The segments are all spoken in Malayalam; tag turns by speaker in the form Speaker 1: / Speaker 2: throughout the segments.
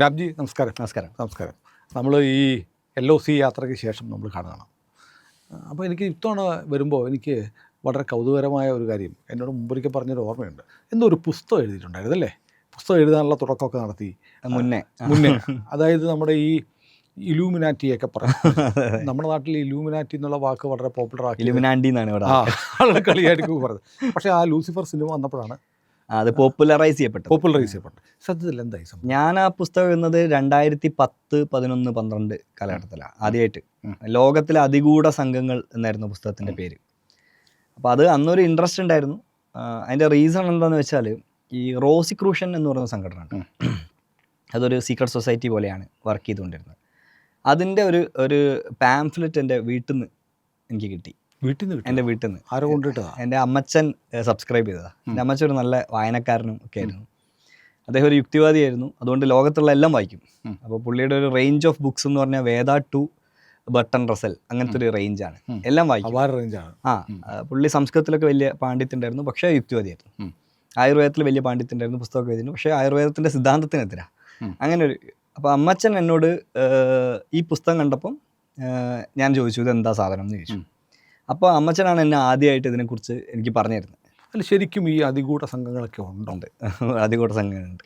Speaker 1: രാംജി നമസ്കാരം.
Speaker 2: നമസ്കാരം.
Speaker 1: നമസ്കാരം. നമ്മൾ ഈ എൽ ഒ സി യാത്രയ്ക്ക് ശേഷം നമ്മൾ കാണുകയാണ് അപ്പോൾ എനിക്ക് ഇത്തവണ വരുമ്പോൾ എനിക്ക് വളരെ കൗതുകരമായ ഒരു കാര്യം. എന്നോട് മുമ്പൊരിക്കൽ പറഞ്ഞൊരു ഓർമ്മയുണ്ട്. എന്തോ ഒരു പുസ്തകം എഴുതിയിട്ടുണ്ടായിരുന്നു അല്ലേ? പുസ്തകം എഴുതാനുള്ള തുടക്കമൊക്കെ നടത്തി.
Speaker 2: മുന്നേ.
Speaker 1: മുന്നേ. അതായത് നമ്മുടെ ഈ ഇലൂമിനാറ്റിയൊക്കെ പറയും നമ്മുടെ നാട്ടിൽ ഇലൂമിനാറ്റി എന്നുള്ള വാക്ക് വളരെ പോപ്പുലർ ആക്കി
Speaker 2: ഇലുമിനാണ്ടി എന്നാണ് ഇവിടെ
Speaker 1: കളിയായിട്ട് പറഞ്ഞത് പക്ഷേ ആ ലൂസിഫർ സിനിമ വന്നപ്പോഴാണ്
Speaker 2: അത് പോപ്പുലറൈസ് ചെയ്യപ്പെട്ടു
Speaker 1: പോപ്പുലറൈസ് ചെയ്യപ്പെട്ടു. സത്യത്തിൽ എന്തായി
Speaker 2: ഞാൻ ആ പുസ്തകം എഴുതുന്നത് രണ്ടായിരത്തി പത്ത് പതിനൊന്ന് പന്ത്രണ്ട് കാലഘട്ടത്തിലാണ് ആദ്യമായിട്ട് ലോകത്തിലെ അതിഗൂഢ സംഘങ്ങൾ എന്നായിരുന്നു പുസ്തകത്തിന്റെ പേര്. അപ്പോൾ അത് അന്നൊരു ഇൻട്രസ്റ്റ് ഉണ്ടായിരുന്നു. അതിന്റെ അതിന്റെ റീസൺ എന്താണെന്ന് വെച്ചാൽ ഈ റോസിക്രൂഷൻ എന്ന് പറയുന്ന സംഘടന ഉണ്ട് അതൊരു സീക്രട്ട് സൊസൈറ്റി പോലെയാണ് വർക്ക് ചെയ്തുകൊണ്ടിരുന്നത്. അതിന്റെ ഒരു ഒരു പാംഫ്ലെറ്റ് എന്റെ വീട്ടിൽ നിന്ന് എനിക്ക് കിട്ടി.
Speaker 1: വീട്ടിൽ നിന്ന്
Speaker 2: എന്റെ വീട്ടിൽ നിന്ന്
Speaker 1: ആരോ കൊണ്ടിട്ടതാ
Speaker 2: എന്റെ അമ്മച്ചൻ സബ്സ്ക്രൈബ് ചെയ്തതാ. എന്റെ അമ്മച്ചൻ ഒരു നല്ല വായനക്കാരനും ഒക്കെ ആയിരുന്നു. അദ്ദേഹം ഒരു യുക്തിവാദിയായിരുന്നു. അതുകൊണ്ട് ലോകത്തുള്ള എല്ലാം വായിക്കും. അപ്പോൾ പുള്ളിയുടെ ഒരു റേഞ്ച് ഓഫ് ബുക്സ് എന്ന് പറഞ്ഞാൽ വേദ ടു ബട്ടൺ റസൽ അങ്ങനത്തെ ഒരു റേഞ്ചാണ്. എല്ലാം വായിക്കും.
Speaker 1: റേഞ്ചാണ്
Speaker 2: ആ പുള്ളി സംസ്കൃതത്തിലൊക്കെ വലിയ പാണ്ഡിത്യണ്ടായിരുന്നു പക്ഷേ യുക്തിവാദിയായിരുന്നു. ആയുർവേദത്തിൽ വലിയ പാണ്ഡിത്യണ്ടായിരുന്നു പുസ്തകമൊക്കെ എഴുതിയിരുന്നു പക്ഷേ ആയുർവേദത്തിന്റെ സിദ്ധാന്തത്തിനെതിരാ. അങ്ങനെ ഒരു അപ്പോൾ അമ്മച്ചൻ എന്നോട് ഈ പുസ്തകം കണ്ടപ്പം ഞാൻ ചോദിച്ചു ഇത് എന്താ സാധനം? എന്ന് ചോദിച്ചു. അപ്പോൾ അമ്മച്ചനാണ് എന്നെ ആദ്യമായിട്ട് ഇതിനെക്കുറിച്ച് എനിക്ക് പറഞ്ഞു തരുന്നത്
Speaker 1: അല്ല ശരിക്കും ഈ അതികൂട്ട സംഘങ്ങളൊക്കെ ഉണ്ടുണ്ട്
Speaker 2: അതികൂട്ട അതികൂടെ സംഘങ്ങളുണ്ട്.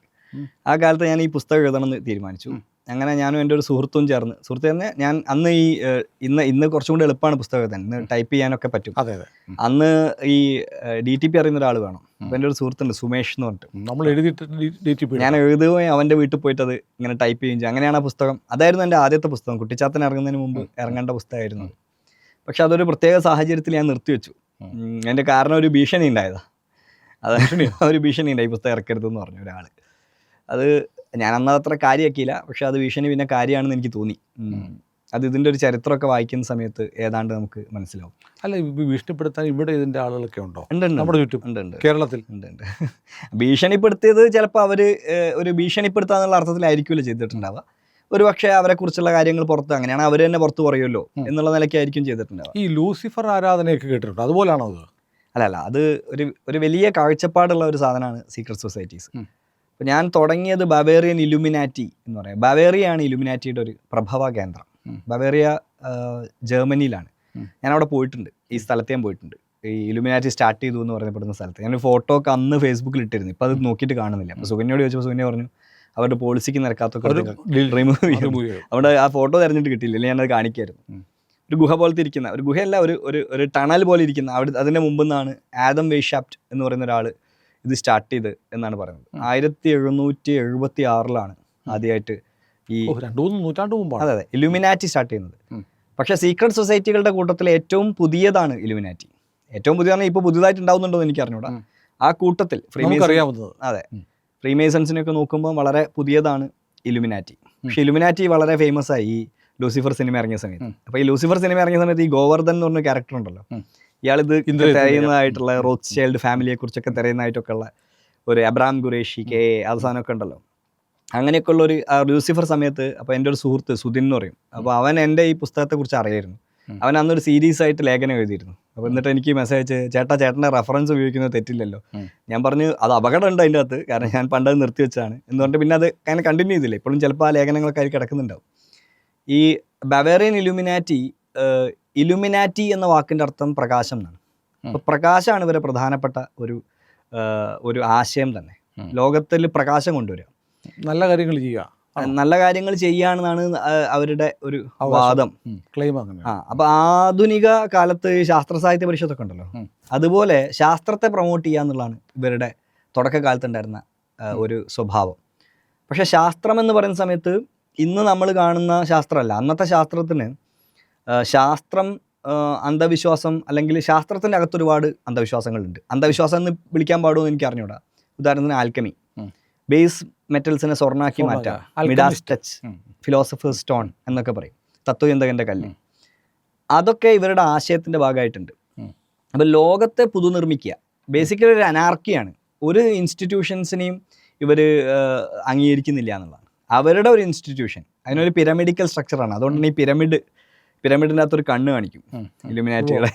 Speaker 2: ആ കാലത്ത് ഞാൻ ഈ പുസ്തകം എഴുതണമെന്ന് തീരുമാനിച്ചു. അങ്ങനെ ഞാനും എന്റെ ഒരു സുഹൃത്തും ചേർന്ന് സുഹൃത്ത് തന്നെ ഞാൻ അന്ന് ഈ ഇന്ന് ഇന്ന് കുറച്ചും കൂടി എളുപ്പമാണ് പുസ്തകം എഴുതാൻ. ഇന്ന് ടൈപ്പ് ചെയ്യാനൊക്കെ പറ്റും.
Speaker 1: അതെ അതെ.
Speaker 2: അന്ന് ഈ ഡി ടി പി അറിയുന്ന ഒരാൾ വേണം. അപ്പം എന്റെ ഒരു സുഹൃത്തുണ്ട് സുമേഷ് എന്ന് പറഞ്ഞിട്ട്.
Speaker 1: നമ്മൾ എഴുതിയിട്ട്
Speaker 2: ഞാൻ എഴുതുകയും അവന്റെ വീട്ടിൽ പോയിട്ട് അത് ഇങ്ങനെ ടൈപ്പ് ചെയ്യും. അങ്ങനെയാണ് ആ പുസ്തകം. അതായിരുന്നു എന്റെ ആദ്യത്തെ പുസ്തകം. കുട്ടിച്ചാത്തൻ ഇറങ്ങുന്നതിന് മുമ്പ് ഇറങ്ങേണ്ട പുസ്തകമായിരുന്നു. പക്ഷെ അതൊരു പ്രത്യേക സാഹചര്യത്തിൽ ഞാൻ നിർത്തിവെച്ചു എന്റെ കാരണം ഒരു ഭീഷണി ഉണ്ടായതാ. അത് ഒരു ഭീഷണി ഉണ്ടായി ഈ പുസ്തകം ഇറക്കരുതെന്ന് പറഞ്ഞു ഒരാൾ അത് ഞാൻ അന്ന് അത്ര കാര്യമാക്കിയില്ല പക്ഷെ അത് ഭീഷണി പിന്നെ കാര്യമാണെന്ന് എനിക്ക് തോന്നി. അത് ഇതിന്റെ ഒരു ചരിത്രമൊക്കെ വായിക്കുന്ന സമയത്ത് ഏതാണ്ട് നമുക്ക് മനസ്സിലാവും.
Speaker 1: അല്ല ഭീഷണിപ്പെടുത്താൻ ഇവിടെ ഇതിന്റെ ആളുകളൊക്കെ ഉണ്ടോ?
Speaker 2: ഉണ്ട് ഉണ്ട്
Speaker 1: നമ്മുടെ ചുറ്റും?
Speaker 2: ഉണ്ട് ഉണ്ട്.
Speaker 1: കേരളത്തിൽ?
Speaker 2: ഉണ്ട് ഉണ്ട്. ഭീഷണിപ്പെടുത്തിയത് ചിലപ്പോൾ അവർ ഒരു ഭീഷണിപ്പെടുത്താന്നുള്ള അർത്ഥത്തിലായിരിക്കുമല്ലോ ചെയ്തിട്ടുണ്ടാവുക. ഒരു പക്ഷേ അവരെ കുറിച്ചുള്ള കാര്യങ്ങൾ പുറത്ത് അങ്ങനെയാണ് അവർ തന്നെ പുറത്ത് പറയുമല്ലോ എന്നുള്ള നിലയ്ക്കായിരിക്കും ചെയ്തിട്ടുണ്ടാവുക.
Speaker 1: ഈ ലൂസിഫർ ആരാധനയൊക്കെ കേട്ടിട്ടുണ്ട്? അതുപോലാണോ അത്?
Speaker 2: അല്ല അല്ല അത് ഒരു ഒരു വലിയ കാഴ്ചപ്പാടുള്ള ഒരു സാധനമാണ് സീക്രട്ട് സൊസൈറ്റീസ്. അപ്പോൾ ഞാൻ തുടങ്ങിയത് ബവേറിയൻ ഇലുമിനാറ്റി എന്ന് പറയാം. ബവേറിയാണ് ഇലുമിനാറ്റിയുടെ ഒരു പ്രഭവ കേന്ദ്രം. ബവേറിയ ജർമ്മനിയിലാണ്. ഞാൻ അവിടെ പോയിട്ടുണ്ട്. ഈ സ്ഥലത്ത് ഞാൻ പോയിട്ടുണ്ട്. ഈ ഇലുമിനാറ്റി സ്റ്റാർട്ട് ചെയ്തു എന്ന് പറയപ്പെടുന്ന സ്ഥലത്ത്. ഞാൻ ഫോട്ടോ ഒക്കെ അന്ന് ഫേസ്ബുക്കിൽ ഇട്ടിരുന്നു. ഇപ്പം അത് നോക്കിയിട്ട് കാണുന്നില്ല. അപ്പോൾ സുകന്യോട് ചോദിച്ചപ്പോൾ സുകന്യ പറഞ്ഞു അവരുടെ പോളിസിക്ക് നിരക്കാത്തൊക്കെ അവിടെ ആ ഫോട്ടോ തിരഞ്ഞിട്ട് കിട്ടിയില്ല അല്ലെങ്കിൽ ഞാനത് കാണിക്കായിരുന്നു. ഒരു ഗുഹ പോലത്തെ ഇരിക്കുന്ന ഒരു ഗുഹയല്ല ഒരു ഒരു ഒരു ടണൽ പോലെ ഇരിക്കുന്ന അവിടെ അതിന്റെ മുമ്പ് നിന്നാണ് ആദം വേഷാപ്റ്റ് എന്ന് പറയുന്ന ഒരാൾ ഇത് സ്റ്റാർട്ട് ചെയ്ത് എന്നാണ് പറയുന്നത്. ആയിരത്തി എഴുന്നൂറ്റി എഴുപത്തി ആറിലാണ് ആദ്യമായിട്ട് ഈ
Speaker 1: നൂറ്റാണ്ട് മുമ്പാണ്.
Speaker 2: അതെ അതെ. ഇലുമിനാറ്റി സ്റ്റാർട്ട് ചെയ്യുന്നത്. പക്ഷെ സീക്രട്ട് സൊസൈറ്റികളുടെ കൂട്ടത്തിൽ ഏറ്റവും പുതിയതാണ് ഇലുമിനാറ്റി ഏറ്റവും പുതിയതാണ് ഇപ്പോൾ പുതിയതായിട്ട് ഉണ്ടാവുന്നുണ്ടോ എന്ന് എനിക്ക് അറിഞ്ഞൂടാ ആ കൂട്ടത്തിൽ
Speaker 1: നമുക്കറിയാവുന്നത്.
Speaker 2: അതെ. ഫ്രീമേസൺസിനൊക്കെ നോക്കുമ്പോൾ വളരെ പുതിയതാണ് ഇലുമിനാറ്റി. പക്ഷെ ഇലുമിനാറ്റി വളരെ ഫേമസ് ആയി ഈ ലൂസിഫർ സിനിമ ഇറങ്ങിയ സമയത്ത്.
Speaker 1: അപ്പോൾ
Speaker 2: അപ്പൊ ഈ ലൂസിഫർ സിനിമ ഇറങ്ങിയ സമയത്ത് ഈ ഗോവർദ്ധൻ എന്ന് പറഞ്ഞ ക്യാരക്ടർ ഉണ്ടല്ലോ. ഇയാളിത് തിരയുന്നതായിട്ടുള്ള റോത്ത് ചൈൽഡ് ഫാമിലിയെ കുറിച്ചൊക്കെ തിരയുന്നതായിട്ടൊക്കെ ഉള്ള ഒരു അബ്രാം ഖുറേഷി കെ അവസാനമൊക്കെ ഉണ്ടല്ലോ. അങ്ങനെയൊക്കെ ഉള്ള ഒരു ലൂസിഫർ സമയത്ത് അപ്പോൾ എന്റെ ഒരു സുഹൃത്ത് സുധിൻ എന്ന് പറയും. അപ്പോൾ അവൻ എന്റെ ഈ പുസ്തകത്തെ കുറിച്ച് അറിയായിരുന്നു. അവൻ അന്നൊരു സീരീസ് ആയിട്ട് ലേഖനം എഴുതിയിരുന്നു. അപ്പോൾ എന്നിട്ട് എനിക്ക് മെസ്സേജ് ചേട്ടാ ചേട്ടന്റെ റെഫറൻസ് ഉപയോഗിക്കുന്നത് തെറ്റില്ലല്ലോ. ഞാൻ പറഞ്ഞു അത് അപകടമുണ്ട് അതിന്റെ അകത്ത്. കാരണം ഞാൻ പണ്ടത് നിർത്തി വെച്ചാണ് എന്ന് പറഞ്ഞിട്ട് പിന്നെ അത് അങ്ങനെ കണ്ടിന്യൂ ചെയ്തില്ല. ഇപ്പോഴും ചിലപ്പോൾ ആ ലേഖനങ്ങളൊക്കെ അതിൽ കിടക്കുന്നുണ്ടാവും. ഈ ബവേറിയൻ ഇലുമിനാറ്റി ഇലുമിനാറ്റി എന്ന വാക്കിന്റെ അർത്ഥം പ്രകാശം എന്നാണ്. അപ്പോൾ പ്രകാശമാണ് ഇവരെ പ്രധാനപ്പെട്ട ഒരു ഒരു ആശയം തന്നെ. ലോകത്തിൽ പ്രകാശം കൊണ്ടുവരിക.
Speaker 1: നല്ല കാര്യങ്ങൾ ചെയ്യുക.
Speaker 2: നല്ല കാര്യങ്ങൾ ചെയ്യാണെന്നാണ് അവരുടെ ഒരു വാദം.
Speaker 1: ക്ലെയിം
Speaker 2: ആ അപ്പൊ ആധുനിക കാലത്ത് ശാസ്ത്ര സാഹിത്യ പരിഷത്തൊക്കെ ഉണ്ടല്ലോ. അതുപോലെ ശാസ്ത്രത്തെ പ്രൊമോട്ട് ചെയ്യുക എന്നുള്ളതാണ് ഇവരുടെ തുടക്കകാലത്ത് ഉണ്ടായിരുന്ന ഒരു സ്വഭാവം. പക്ഷെ ശാസ്ത്രം എന്ന് പറയുന്ന സമയത്ത് ഇന്ന് നമ്മൾ കാണുന്ന ശാസ്ത്രമല്ല അന്നത്തെ ശാസ്ത്രത്തിന് ശാസ്ത്രം അന്ധവിശ്വാസം അല്ലെങ്കിൽ ശാസ്ത്രത്തിന്റെ അകത്ത് ഒരുപാട് അന്ധവിശ്വാസങ്ങളുണ്ട്. അന്ധവിശ്വാസം എന്ന് വിളിക്കാൻ പാടുമോ എന്ന് എനിക്ക് അറിഞ്ഞൂടാ ഉദാഹരണത്തിന് ആൽക്കമി. ബേസ് മെറ്റൽസിനെ
Speaker 1: സ്വർണാക്കി.
Speaker 2: മാറ്റാം. മിഡാസ് ടച്ച് ഫിലോസഫേഴ്സ് സ്റ്റോൺ എന്നൊക്കെ പറയും. തത്വചിന്തകന്റെ കല്ല്. അതൊക്കെ ഇവരുടെ ആശയത്തിന്റെ ഭാഗമായിട്ടുണ്ട്.
Speaker 1: അപ്പം
Speaker 2: അപ്പൊ ലോകത്തെ പുതുനിർമ്മിക്കുക. ബേസിക്കലി ഒരു അനാർക്കിയാണ് ഒരു ഇൻസ്റ്റിറ്റ്യൂഷൻസിനെയും ഇവർ അംഗീകരിക്കുന്നില്ല എന്നുള്ളതാണ്. അവരുടെ ഒരു ഇൻസ്റ്റിറ്റ്യൂഷൻ അതിനൊരു പിരമിഡിക്കൽ സ്ട്രക്ചറാണ് അതുകൊണ്ടാണ് ഈ പിരമിഡ് പിരമിഡിന്റെ ഒരു കണ്ണ് കാണിക്കും. ഇലുമിനാറ്റികളെ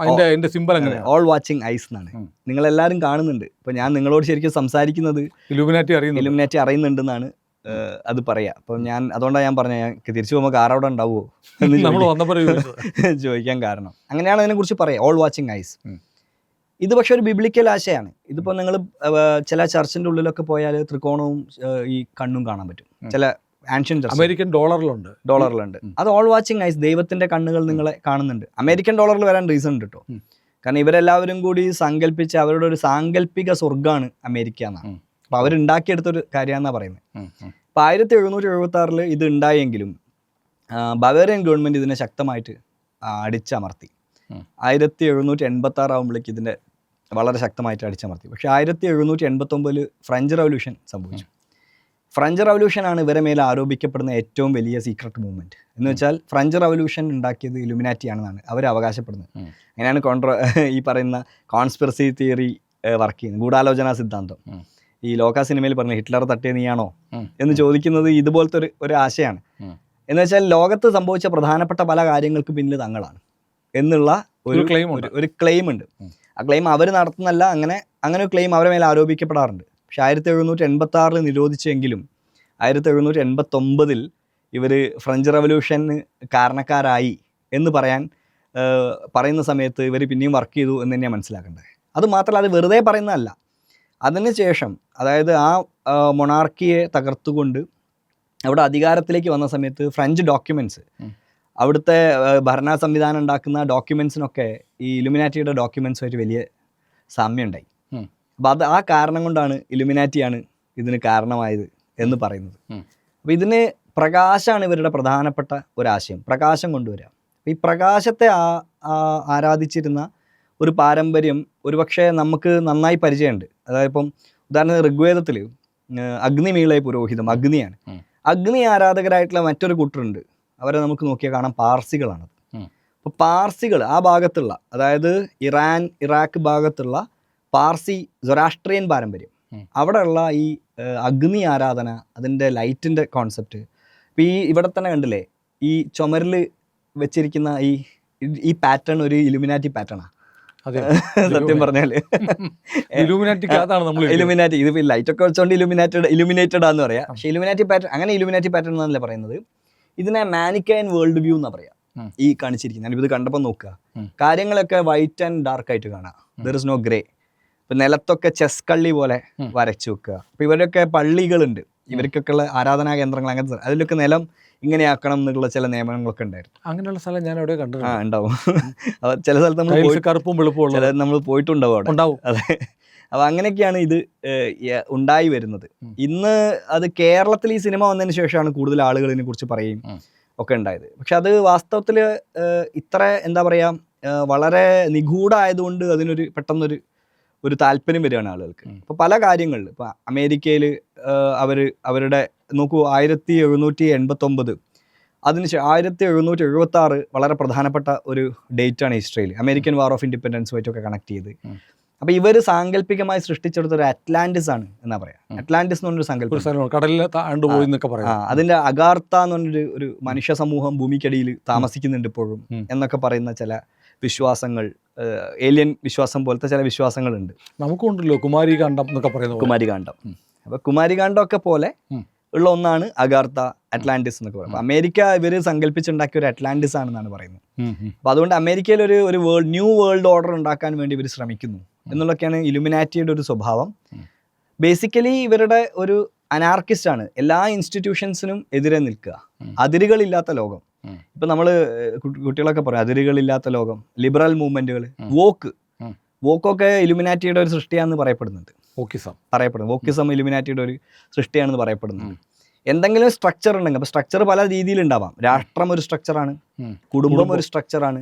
Speaker 1: അതിന്റെ അതിന്റെ സിമ്പൽ
Speaker 2: ഓൾ വാച്ചിങ് ഐസ് എന്നാണ്.
Speaker 1: നിങ്ങൾ
Speaker 2: എല്ലാവരും കാണുന്നുണ്ട്. ഇപ്പൊ ഞാൻ നിങ്ങളോട് ശരിക്കും സംസാരിക്കുന്നത്
Speaker 1: ഇലുമിനാറ്റി അറിയുന്നു
Speaker 2: ഇലുമിനാറ്റി അറിയുന്നുണ്ടെന്നാണ് അത് പറയാം. അപ്പം ഞാൻ അതുകൊണ്ടാണ് ഞാൻ പറഞ്ഞത് ഞാൻ തിരിച്ചു പോകുമ്പോൾ കാർ അവിടെ ഉണ്ടാവുമോ എന്ന്
Speaker 1: നമ്മൾ
Speaker 2: ചോദിക്കാൻ- കാരണം. അങ്ങനെയാണ് അതിനെക്കുറിച്ച് പറയാം ഓൾ വാച്ചിങ് ഐസ് ഇത് പക്ഷെ ഒരു ബിബ്ലിക്കൽ ആശയമാണ് ഇതിപ്പോൾ നിങ്ങൾ ചില ചർച്ചിന്റെ ഉള്ളിലൊക്കെ പോയാൽ ത്രികോണവും ഈ കണ്ണും കാണാൻ പറ്റും. ചില ആൻഷ്യൻ
Speaker 1: അമേരിക്കൻ ഡോളറിലുണ്ട്.
Speaker 2: ഡോളറിലുണ്ട്. അത് ഓൾ വാച്ചിങ് ഐസ് ദൈവത്തിന്റെ കണ്ണുകൾ നിങ്ങളെ കാണുന്നുണ്ട്. അമേരിക്കൻ ഡോളറിൽ വരാൻ റീസൺ ഉണ്ട് കേട്ടോ കാരണം ഇവരെല്ലാവരും കൂടി സങ്കല്പിച്ച് അവരുടെ ഒരു സാങ്കല്പിക സ്വർഗമാണ് അമേരിക്ക എന്നാണ്. അപ്പൊ അവരുണ്ടാക്കിയെടുത്തൊരു കാര്യമാണെന്നാണ് പറയുന്നത്. അപ്പൊ ആയിരത്തി എഴുന്നൂറ്റി എഴുപത്തി ആറിൽ ഇത് ഉണ്ടായെങ്കിലും ബവേറിയൻ ഗവൺമെന്റ് ഇതിനെ ശക്തമായിട്ട് അടിച്ചമർത്തി. ആയിരത്തി എഴുന്നൂറ്റി എൺപത്തി ആറ് ആകുമ്പോഴേക്ക് ഇതിന്റെ വളരെ ശക്തമായിട്ട് അടിച്ചമർത്തി. പക്ഷെ ആയിരത്തി എഴുന്നൂറ്റി എൺപത്തി ഒമ്പതിൽ ഫ്രഞ്ച് റവല്യൂഷൻ സംഭവിച്ചു ഫ്രഞ്ച് റവല്യൂഷൻ ആണ് ഇവരെ മേലെ ആരോപിക്കപ്പെടുന്ന ഏറ്റവും വലിയ സീക്രട്ട് മൂവ്മെന്റ് എന്ന് വെച്ചാൽ ഫ്രഞ്ച് റവല്യൂഷൻ ഉണ്ടാക്കിയത് ഇലുമിനാറ്റി ആണെന്നാണ് അവർ അവകാശപ്പെടുന്നത്. അങ്ങനെയാണ് കോൺട്ര ഈ പറയുന്ന കോൺസ്പിറസി തിയറി വർക്ക് ചെയ്യുന്നത്. ഗൂഢാലോചനാ സിദ്ധാന്തം. ഈ ലോക സിനിമയിൽ പറഞ്ഞ ഹിറ്റ്ലർ തട്ടിയ നീയാണോ? എന്ന് ചോദിക്കുന്നത് ഇതുപോലത്തെ ഒരു ഒരു ആശയമാണ് എന്ന് വെച്ചാൽ ലോകത്ത് സംഭവിച്ച പ്രധാനപ്പെട്ട പല കാര്യങ്ങൾക്ക് പിന്നിൽ തങ്ങളാണ്. എന്നുള്ള
Speaker 1: ഒരു ക്ലെയിം
Speaker 2: ഒരു ക്ലെയിം ഉണ്ട്. ആ ക്ലെയിം അവർ നടത്തുന്നല്ല അങ്ങനെ അങ്ങനെ ഒരു ക്ലെയിം അവരെ മേലെ ആരോപിക്കപ്പെടാറുണ്ട്. പക്ഷെ ആയിരത്തി എഴുന്നൂറ്റി എൺപത്തി ആറിൽ നിരോധിച്ചെങ്കിലും ആയിരത്തി എഴുന്നൂറ്റി എൺപത്തി ഒമ്പതിൽ ഇവർ ഫ്രഞ്ച് റവല്യൂഷന് കാരണക്കാരായി എന്ന് പറയാൻ പറയുന്ന സമയത്ത് ഇവർ പിന്നെയും വർക്ക് ചെയ്തു എന്ന് തന്നെയാണ് മനസ്സിലാക്കേണ്ടത്. അത് മാത്രമല്ല അത് വെറുതെ പറയുന്നതല്ല. അതിന് ശേഷം അതായത് ആ മൊണാർക്കിയെ തകർത്തുകൊണ്ട് അവിടെ അധികാരത്തിലേക്ക് വന്ന സമയത്ത് ഫ്രഞ്ച്
Speaker 1: ഡോക്യുമെന്റ്സ്
Speaker 2: അവിടുത്തെ ഭരണ സംവിധാനം ഉണ്ടാക്കുന്ന ഡോക്യുമെൻസിനൊക്കെ ഈ ഇലുമിനാറ്റിയുടെ ഡോക്യുമെൻസുമായിട്ട് വലിയ സാമ്യമുണ്ടായി. അപ്പം അത് ആ കാരണം കൊണ്ടാണ് ഇലുമിനാറ്റിയാണ് ഇതിന് കാരണമായത് എന്ന് പറയുന്നത്. അപ്പം ഇതിന് പ്രകാശമാണ് ഇവരുടെ പ്രധാനപ്പെട്ട ഒരാശയം പ്രകാശം കൊണ്ടുവരിക. അപ്പം ഈ പ്രകാശത്തെ ആ ആരാധിച്ചിരുന്ന ഒരു പാരമ്പര്യം ഒരുപക്ഷെ നമുക്ക് നന്നായി പരിചയമുണ്ട്. അതായത് ഇപ്പം ഉദാഹരണത്തിന് ഋഗ്വേദത്തിൽ അഗ്നിമീളെ പുരോഹിതം അഗ്നിയാണ്. അഗ്നി ആരാധകരായിട്ടുള്ള മറ്റൊരു കൂട്ടരുണ്ട്. അവരെ നമുക്ക് നോക്കിയാൽ കാണാം പാർസികളാണ് അപ്പോൾ പാർസികൾ ആ ഭാഗത്തുള്ള അതായത് ഇറാൻ ഇറാഖ് ഭാഗത്തുള്ള പാർസി സൊരാഷ്ട്രിയൻ പാരമ്പര്യം. അവിടെയുള്ള ഈ അഗ്നി ആരാധന അതിന്റെ ലൈറ്റിന്റെ കോൺസെപ്റ്റ്. ഇപ്പം ഈ ഇവിടെ തന്നെ കണ്ടില്ലേ ഈ ചുമരിൽ വെച്ചിരിക്കുന്ന ഈ ഈ പാറ്റേൺ ഒരു ഇലുമിനാറ്റി പാറ്റേണാ സത്യം പറഞ്ഞാൽ.
Speaker 1: ഇലുമിനാറ്റി അതാണ് നമ്മൾ
Speaker 2: ഇലുമിനാറ്റി. ഇത് ലൈറ്റ് ഒക്കെ വെച്ചോണ്ട് ഇലുമിനാറ്റഡ് ഇലുമിനേറ്റഡ് ആന്ന് പറയാം. പക്ഷേ ഇലുമിനാറ്റി പാറ്റേൺ അങ്ങനെ ഇലുമിനാറ്റി പാറ്റേൺ എന്നല്ല പറയുന്നത്? ഇതിനെ മാനിക്കൈൻ വേൾഡ് വ്യൂ എന്നാ പറയാ. ഈ കാണിച്ചിരിക്കുന്നത് ഞാനിപ്പോൾ ഇത് കണ്ടപ്പോൾ നോക്കുക. കാര്യങ്ങളൊക്കെ വൈറ്റ് ആൻഡ് ഡാർക്ക് ആയിട്ട് കാണാം ദർ ഇസ് നോ ഗ്രേ ഇപ്പൊ നിലത്തൊക്കെ ചെസ് കള്ളി പോലെ. വരച്ചു വെക്കുക. അപ്പൊ ഇവരൊക്കെ പള്ളികളുണ്ട്. ഇവർക്കൊക്കെ ഉള്ള ആരാധനാ കേന്ദ്രങ്ങൾ അങ്ങനത്തെ അതിലൊക്കെ നിലം ഇങ്ങനെയാക്കണം എന്നുള്ള ചില നിയമങ്ങളൊക്കെ ഉണ്ടായിരുന്നു.
Speaker 1: അങ്ങനെയുള്ള സ്ഥലം ഞാൻ അവിടെ
Speaker 2: കണ്ടു
Speaker 1: ആ
Speaker 2: ഉണ്ടാവും. ചില സ്ഥലത്ത് നമ്മൾ
Speaker 1: കറുപ്പും വെളുപ്പും
Speaker 2: നമ്മൾ പോയിട്ടുണ്ടാവും അവിടെ.
Speaker 1: ഉണ്ടാവും.
Speaker 2: അതെ. അപ്പൊ അങ്ങനെയൊക്കെയാണ് ഇത് ഉണ്ടായി വരുന്നത്. ഇന്ന് അത് കേരളത്തിൽ ഈ സിനിമ വന്നതിന് ശേഷമാണ് കൂടുതൽ ആളുകൾ ഇതിനെ കുറിച്ച് പറയുകയും ഒക്കെ ഉണ്ടായത്. പക്ഷെ അത് വാസ്തവത്തിൽ ഇത്ര എന്താ പറയാ വളരെ വളരെ നിഗൂഢമായതുകൊണ്ട് അതിനൊരു പെട്ടെന്നൊരു ഒരു താല്പര്യം വരികയാണ് ആളുകൾക്ക്. അപ്പോൾ പല കാര്യങ്ങളിൽ ഇപ്പോൾ അമേരിക്കയിൽ അവർ അവരുടെ നോക്കൂ ആയിരത്തി എഴുന്നൂറ്റി എൺപത്തൊമ്പത് അതിനുശേഷം ആയിരത്തി എഴുന്നൂറ്റി എഴുപത്തി ആറ് വളരെ പ്രധാനപ്പെട്ട ഒരു ഡേറ്റ് ആണ് ഹിസ്റ്ററിയിൽ. അമേരിക്കൻ വാർ ഓഫ് ഇൻഡിപെൻഡൻസ് ഇൻഡിപെൻഡൻസുമായിട്ടൊക്കെ കണക്ട് ചെയ്ത്.
Speaker 1: അപ്പോൾ
Speaker 2: അപ്പൊ ഇവർ സാങ്കല്പികമായി സൃഷ്ടിച്ചെടുത്ത ഒരു അറ്റ്ലാന്റിസ് ആണ് എന്നാ പറയാ. അറ്റ്ലാന്റിസ് എന്ന് പറഞ്ഞൊരു സങ്കല്പം
Speaker 1: കടലിൽ
Speaker 2: അതിന്റെ അഗാർത്ത എന്ന് പറഞ്ഞൊരു ഒരു മനുഷ്യ സമൂഹം ഭൂമിക്കടിയിൽ താമസിക്കുന്നുണ്ട് ഇപ്പോഴും എന്നൊക്കെ പറയുന്ന ചില വിശ്വാസങ്ങൾ ഏലിയൻ വിശ്വാസം പോലത്തെ ചില വിശ്വാസങ്ങളുണ്ട്.
Speaker 1: നമുക്കുണ്ടല്ലോ കുമാരി കണ്ടം എന്നൊക്കെ പറയുന്നത് കുമാരി
Speaker 2: കുമാരികാന്ഡം.
Speaker 1: അപ്പോൾ
Speaker 2: അപ്പൊ കുമാരികാന്ഡം ഒക്കെ പോലെ. ഉള്ള ഒന്നാണ് അഗാർത്ത അറ്റ്ലാന്റിസ് എന്നൊക്കെ പറയുന്നത്. അമേരിക്ക ഇവർ സങ്കല്പിച്ചുണ്ടാക്കിയ ഒരു അറ്റ്ലാന്റിസ് ആണെന്നാണ് പറയുന്നത്.
Speaker 1: ഉം, ഉം.
Speaker 2: അപ്പൊ അതുകൊണ്ട് അമേരിക്കയിൽ ഒരു ഒരു വേൾഡ് ന്യൂ വേൾഡ് ഓർഡർ ഉണ്ടാക്കാൻ വേണ്ടി ഇവർ ശ്രമിക്കുന്നു എന്നുള്ളതൊക്കെയാണ് ഇലുമിനാറ്റിയുടെ ഒരു സ്വഭാവം. ബേസിക്കലി ഇവരുടെ ഒരു അനാർക്കിസ്റ്റ് ആണ്. എല്ലാ ഇൻസ്റ്റിറ്റ്യൂഷൻസിനും എതിരെ നിൽക്കുക. അതിരുകളില്ലാത്ത ലോകം. ഇപ്പൊ നമ്മൾ കുട്ടികളൊക്കെ പറയും അതിരുകളില്ലാത്ത ലോകം ലിബറൽ മൂവ്മെന്റുകൾ. വോക്ക്. വോക്കൊക്കെ ഇലുമിനാറ്റിയുടെ ഒരു സൃഷ്ടിയാണെന്ന് പറയപ്പെടുന്നുണ്ട്
Speaker 1: വോക്കിസം
Speaker 2: പറയപ്പെടുന്നു വോക്കിസം ഇലുമിനാറ്റിയുടെ ഒരു സൃഷ്ടിയാണെന്ന് പറയപ്പെടുന്നുണ്ട് എന്തെങ്കിലും സ്ട്രക്ചർ ഉണ്ടെങ്കിൽ അപ്പൊ സ്ട്രക്ചർ പല രീതിയിൽ ഉണ്ടാവാം രാഷ്ട്രം ഒരു സ്ട്രക്ചറാണ്. കുടുംബം. ഒരു സ്ട്രക്ചറാണ്.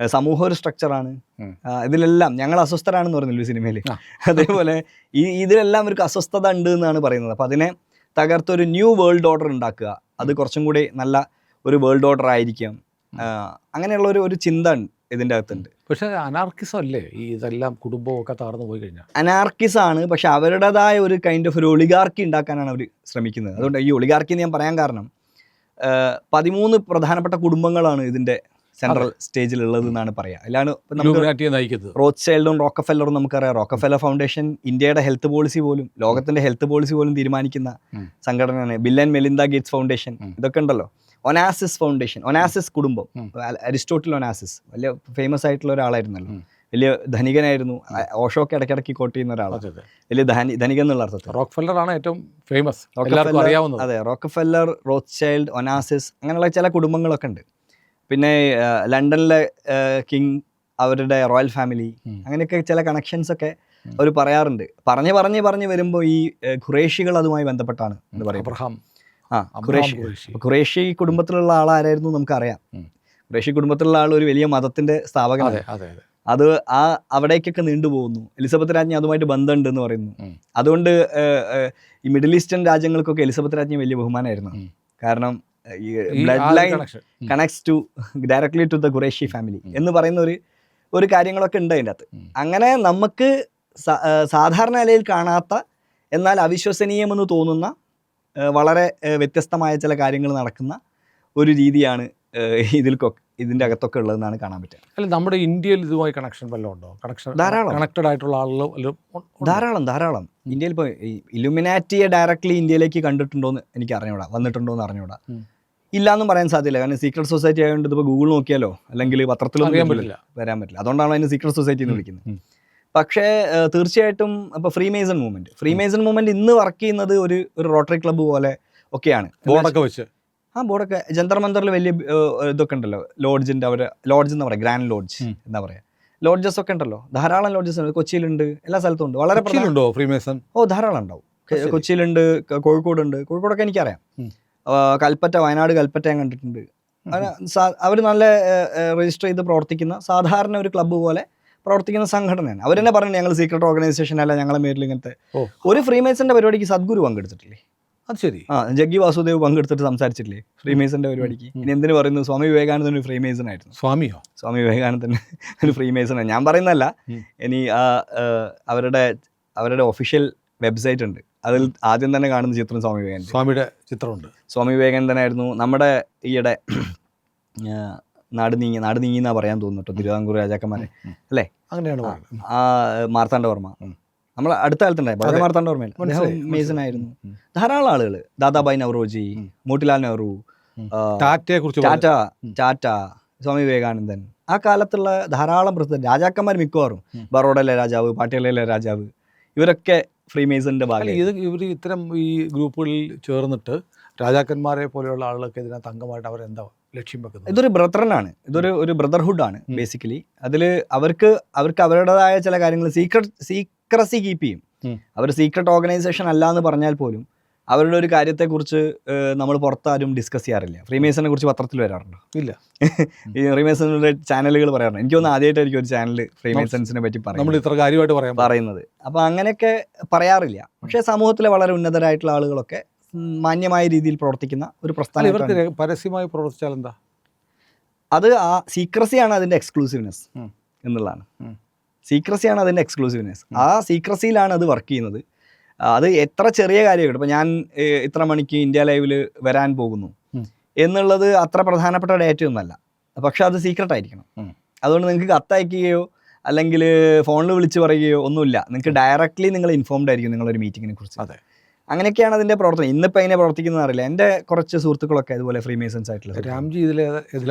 Speaker 2: സമൂഹം ഒരു സ്ട്രക്ചറാണ്. ഇതിലെല്ലാം ഞങ്ങൾ അസ്വസ്ഥരാണെന്ന് പറഞ്ഞില്ല സിനിമയിൽ. അതേപോലെ ഈ ഇതിലെല്ലാം ഒരു അസ്വസ്ഥത ഉണ്ട് എന്നാണ് പറയുന്നത് അപ്പൊ അതിനെ തകർത്തൊരു ന്യൂ വേൾഡ് ഓർഡർ ഉണ്ടാക്കുക അത് കുറച്ചും കൂടി നല്ല ഒരു വേൾഡ് ഓർഡർ ആയിരിക്കാം. അങ്ങനെയുള്ള ഒരു ഒരു ചിന്ത ഇതിന്റെ അകത്തുണ്ട്.
Speaker 1: പക്ഷേ അനാർക്കിസം അല്ലേ? ഈ ഇതെല്ലാം കുടുംബവും ഒക്കെ തകർന്നു പോയി കഴിഞ്ഞാൽ
Speaker 2: അനാർക്കിസാണ് ആണ് പക്ഷെ അവരുടേതായ ഒരു കൈൻഡ് ഓഫ് ഒരു ഒളിഗാർക്കി ഉണ്ടാക്കാനാണ് അവർ ശ്രമിക്കുന്നത്. അതുകൊണ്ട് ഈ ഒളിഗാർക്കി എന്ന് ഞാൻ പറയാൻ കാരണം പതിമൂന്ന് പ്രധാനപ്പെട്ട കുടുംബങ്ങളാണ് ഇതിന്റെ സെൻട്രൽ സ്റ്റേജിലുള്ളത് എന്നാണ് പറയുക അല്ലാണ്ട് ചൈൽഡും റോക്കഫെല്ലറും നമുക്കറിയാം. റോക്കഫെല്ലർ ഫൗണ്ടേഷൻ ഇന്ത്യയുടെ ഹെൽത്ത് പോളിസി പോലും ലോകത്തിന്റെ ഹെൽത്ത് പോളിസി പോലും തീരുമാനിക്കുന്ന സംഘടനയാണ്. Bill and Melinda Gates foundation. ഇതൊക്കെ ഉണ്ടല്ലോ. ഒനാസിസ് ഫൗണ്ടേഷൻ ഒനാസിസ് കുടുംബം. അരിസ്റ്റോട്ടിൽ ഒനാസിസ് വലിയ ഫേമസ് ആയിട്ടുള്ള ഒരാളായിരുന്നല്ലോ. വലിയ ധനികനായിരുന്നു. ഓഷോക്ക് ഇടയ്ക്കിടയ്ക്ക് കോട്ട് ചെയ്യുന്ന ഒരാളാണ്. വലിയ ധനി ധനികൻ എന്നുള്ള അർത്ഥത്തിൽ.
Speaker 1: റോക്ക് ആണ് ഏറ്റവും ഫേമസ് അറിയാവുന്നത്.
Speaker 2: അതെ റോക്കഫെല്ലർ റോത്ത് ചൈൽഡ് ഒനാസിസ് അങ്ങനെയുള്ള ചില കുടുംബങ്ങളൊക്കെ ഉണ്ട്. പിന്നെ ലണ്ടനിലെ കിങ് അവരുടെ റോയൽ ഫാമിലി. അങ്ങനെയൊക്കെ ചില കണക്ഷൻസ് ഒക്കെ. അവർ പറയാറുണ്ട്. പറഞ്ഞ് പറഞ്ഞ് പറഞ്ഞ് വരുമ്പോൾ ഈ ഖുറേഷികൾ അതുമായി ബന്ധപ്പെട്ടാണ് എന്ന് പറയും
Speaker 1: അബ്രഹാം.
Speaker 2: ആ ഖുറേഷി.
Speaker 1: ഖുറേഷി.
Speaker 2: കുടുംബത്തിലുള്ള ആളാരായിരുന്നു നമുക്കറിയാം.
Speaker 1: ഖുറേഷ്യ
Speaker 2: ഖുറേഷി കുടുംബത്തിലുള്ള ആൾ ഒരു വലിയ മതത്തിന്റെ സ്ഥാപകനാണ്.
Speaker 1: അതെ
Speaker 2: ആ അവിടേക്കൊക്കെ നീണ്ടുപോകുന്നു. എലിസബത്ത് രാജ്ഞി അതുമായിട്ട് ബന്ധമുണ്ട് എന്ന് പറയുന്നു. അതുകൊണ്ട് ഈ മിഡിൽ ഈസ്റ്റേൺ രാജ്യങ്ങൾക്കൊക്കെ എലിസബത്ത് രാജ്ഞി വലിയ ബഹുമാനമായിരുന്നു കാരണം ഈ blood line connects to directly to the Qureshi family എന്ന് പറയുന്ന ഒരു ഒരു കാര്യങ്ങളൊക്കെ ഉണ്ട് അതിന്റെ അകത്ത്. അങ്ങനെ നമുക്ക് സാധാരണ നിലയിൽ കാണാത്ത എന്നാൽ അവിശ്വസനീയമെന്ന് തോന്നുന്ന വളരെ വ്യത്യസ്തമായ ചില കാര്യങ്ങൾ നടക്കുന്ന ഒരു രീതിയാണ് ഇതിൽ ഇതിന്റെ അകത്തൊക്കെ ഉള്ളതെന്നാണ് കാണാൻ പറ്റുക.
Speaker 1: അല്ല നമ്മുടെ ഇന്ത്യയിൽ ഇതുമായി കണക്ഷൻ വല്ലതും ഉണ്ടോ? കണക്ഷൻ
Speaker 2: ധാരാളം.
Speaker 1: കണക്റ്റഡ് ആയിട്ടുള്ള ആളുകൾ?
Speaker 2: ധാരാളം ധാരാളം. ഇന്ത്യയിൽ ഇപ്പോൾ ഇലുമിനാറ്റിയെ ഡയറക്ട്ലി ഇന്ത്യയിലേക്ക് കണ്ടിട്ടുണ്ടോയെന്ന് എനിക്ക് അറിഞ്ഞൂടാ വന്നിട്ടുണ്ടോ എന്ന് അറിഞ്ഞൂടാ.
Speaker 1: ഇല്ല
Speaker 2: ഇല്ലാന്നും പറയാൻ സാധ്യല്ല കാരണം സീക്രട്ട് സൊസൈറ്റി ആയതുകൊണ്ട് ഇപ്പോൾ ഗൂഗിൾ നോക്കിയാലോ? അല്ലെങ്കിൽ പത്രത്തിലൊന്നും വരാൻ പറ്റില്ല. അതുകൊണ്ടാണ് അതിന് സീക്രട്ട് സൊസൈറ്റി എന്ന് വിളിക്കുന്നത്. പക്ഷേ തീർച്ചയായിട്ടും ഇപ്പോൾ ഫ്രീമേസൺ മൂവ്മെന്റ് ഫ്രീമേസൺ മൂവ്മെന്റ് ഇന്ന് വർക്ക് ചെയ്യുന്നത് ഒരു ഒരു റോട്ടറി ക്ലബ്ബ് പോലെ ഒക്കെയാണ്.
Speaker 1: ബോർഡൊക്കെ വെച്ച്
Speaker 2: ആ ബോർഡൊക്കെ ജന്തർ മന്ദറിൽ വലിയ ഇതൊക്കെ ഉണ്ടല്ലോ. ലോഡ്ജിന്റെ അവർ ലോഡ്ജ് എന്ന് പറയാം? Grand lodge. എന്താ പറയാ? ലോഡ്ജസ് ഒക്കെ ഉണ്ടല്ലോ. ധാരാളം ലോഡ്ജസ് ഉണ്ട്. കൊച്ചിയിലുണ്ട്. എല്ലാ സ്ഥലത്തും ഉണ്ട്. വളരെ
Speaker 1: ഉണ്ടോ ഫ്രീമേസൺ
Speaker 2: ഓ ധാരാളം ഉണ്ടാവും. കൊച്ചിയിലുണ്ട് കോഴിക്കോട് കോഴിക്കോടുണ്ട്. കോഴിക്കോടൊക്കെ എനിക്കറിയാം. കൽപ്പറ്റ വയനാട് കൽപ്പറ്റ ഞാൻ കണ്ടിട്ടുണ്ട്. അവർ നല്ല രജിസ്റ്റർ ചെയ്ത് പ്രവർത്തിക്കുന്ന സാധാരണ ഒരു ക്ലബ്ബ് പോലെ പ്രവർത്തിക്കുന്ന സംഘടനയാണ്. അവർ തന്നെ പറഞ്ഞു ഞങ്ങൾ സീക്രട്ട് ഓർഗനൈസേഷൻ അല്ല ഞങ്ങളെ പേരിൽ ഇങ്ങനത്തെ. ഒരു ഫ്രീമേസന്റെ പരിപാടിക്ക് സദ്ഗുരു പങ്കെടുത്തിട്ടില്ലേ?
Speaker 1: അത് ശരി.
Speaker 2: ആ ജഗ്ഗി വാസുദേവ് പങ്കെടുത്തിട്ട് സംസാരിച്ചിട്ടില്ലേ? ഫ്രീമേസന്റെ പരിപാടിക്ക്. ഇനി എന്തിനു പറയുന്നു? സ്വാമി വിവേകാനന്ദൻ ഒരു ഫ്രീമേസൺ ആയിരുന്നു
Speaker 1: സ്വാമിയോ?
Speaker 2: സ്വാമി വിവേകാനന്ദൻ ഒരു ഫ്രീമേസൺ ആണ് ഞാൻ പറയുന്നതല്ല
Speaker 1: ഉം.
Speaker 2: ഇനി ആ അവരുടെ അവരുടെ ഒഫീഷ്യൽ വെബ്സൈറ്റ് ഉണ്ട്. അതിൽ ആദ്യം തന്നെ കാണുന്ന ചിത്രം സ്വാമി വിവേകാനന്ദൻ.
Speaker 1: സ്വാമിയുടെ ചിത്രമുണ്ട്.
Speaker 2: സ്വാമി വിവേകാനന്ദനായിരുന്നു. നമ്മുടെ ഈയിടെ നാട് നീങ്ങി നാട് നീങ്ങി എന്നാ പറയാൻ തോന്നുന്നു കേട്ടോ തിരുവിതാംകൂർ രാജാക്കന്മാരെ. അല്ലേ?
Speaker 1: അങ്ങനെയാണ്
Speaker 2: ആ. മാർത്താണ്ഡവർമ്മ നമ്മൾ അടുത്ത കാലത്തുണ്ടായി
Speaker 1: അതെ.
Speaker 2: മാർത്താണ്ഡവർമ്മയിൽ മേസൺ ആയിരുന്നു. ധാരാളം ആളുകൾ ദാദാബായ് നവറോജി. മോട്ടിലാൽ നെഹ്റു
Speaker 1: ടാറ്റയെ കുറിച്ച്
Speaker 2: ടാറ്റ. ടാറ്റ സ്വാമി വിവേകാനന്ദൻ. ആ കാലത്തുള്ള ധാരാളം പ്രസിദ്ധ രാജാക്കന്മാർ മിക്കവാറും ബറോഡയിലെ രാജാവ് പാട്യാലയിലെ രാജാവ് ഇവരൊക്കെ ഫ്രീമേസന്റെ
Speaker 1: മേസിന്റെ
Speaker 2: ഭാഗം
Speaker 1: ഇത് ഇവർ ഇത്തരം ഈ ഗ്രൂപ്പുകളിൽ ചേർന്നിട്ട് രാജാക്കന്മാരെ പോലെയുള്ള ആളുകൾക്ക് ഇതിനകത്ത് അംഗമായിട്ട് അവരെന്താ ലക്ഷ്യം വെക്കുന്നത്.
Speaker 2: ഇതൊരു ബ്രദറിനാണ്. ഇതൊരു ഒരു ബ്രദർഹുഡ് ആണ് ബേസിക്കലി അതിൽ അവർക്ക് അവർക്ക് അവരുടേതായ ചില കാര്യങ്ങൾ സീക്രട്ട് സീക്രസി കീപ്പ് ചെയ്യും. അവർ സീക്രട്ട് ഓർഗനൈസേഷൻ അല്ല എന്ന് പറഞ്ഞാൽ പോലും അവരുടെ ഒരു കാര്യത്തെക്കുറിച്ച് നമ്മൾ പുറത്താരും ഡിസ്കസ് ചെയ്യാറില്ല. ഫ്രീമേസനെ കുറിച്ച് പത്രത്തിൽ വരാറുണ്ടോ?
Speaker 1: ഇല്ല.
Speaker 2: ഈ ഫ്രീമേസന്റെ ചാനലുകൾ പറയാറുണ്ട്. എനിക്ക് തോന്നുന്നു ആദ്യമായിട്ടായിരിക്കും ഒരു ചാനൽ ഫ്രീമേസൻസിനെ പറ്റി
Speaker 1: നമ്മൾ ഇത്ര കാര്യമായിട്ട് പറയാം.
Speaker 2: പറയുന്നത്. അപ്പൊ അങ്ങനെയൊക്കെ പറയാറില്ല. പക്ഷേ സമൂഹത്തിലെ വളരെ ഉന്നതരായിട്ടുള്ള ആളുകളൊക്കെ മാന്യമായ രീതിയിൽ പ്രവർത്തിക്കുന്ന ഒരു പ്രസ്ഥാനം
Speaker 1: ഇവർക്ക് പരസ്യമായി പ്രവർത്തിച്ചാൽ എന്താ
Speaker 2: അത് ആ സീക്രസിയാണ് അതിന്റെ എക്സ്ക്ലൂസീവ്നെസ് എന്നുള്ളതാണ്. സീക്രസിയാണ് അതിന്റെ എക്സ്ക്ലൂസീവ്നെസ് ആ സീക്രസിയിലാണ് അത് വർക്ക് ചെയ്യുന്നത്. അത് എത്ര ചെറിയ കാര്യമായിട്ട് ഇപ്പൊ ഞാൻ ഇത്ര മണിക്ക് ഇന്ത്യ ലൈവിൽ വരാൻ പോകുന്നു എന്നുള്ളത് അത്ര പ്രധാനപ്പെട്ട ഡേറ്റ ഒന്നല്ല പക്ഷെ അത് സീക്രട്ട് ആയിരിക്കണം. അതുകൊണ്ട് നിങ്ങൾക്ക് കത്തയക്കുകയോ അല്ലെങ്കിൽ ഫോണിൽ വിളിച്ച് പറയുകയോ ഒന്നുമില്ല. നിങ്ങൾക്ക് ഡയറക്റ്റ്ലി നിങ്ങൾ ഇൻഫോംഡ് ആയിരിക്കും നിങ്ങളൊരു മീറ്റിങ്ങിനെ കുറിച്ച്.
Speaker 1: അതെ.
Speaker 2: അങ്ങനെയൊക്കെയാണ് അതിന്റെ പ്രവർത്തനം. ഇന്നിപ്പോ അതിനെ പ്രവർത്തിക്കുന്നത് അറിയില്ല. എന്റെ കുറച്ച് സുഹൃത്തുക്കളൊക്കെ അതുപോലെ ഫ്രീ മേസൺസ് ആയിട്ടുള്ള
Speaker 1: രാംജി ഇതിൽ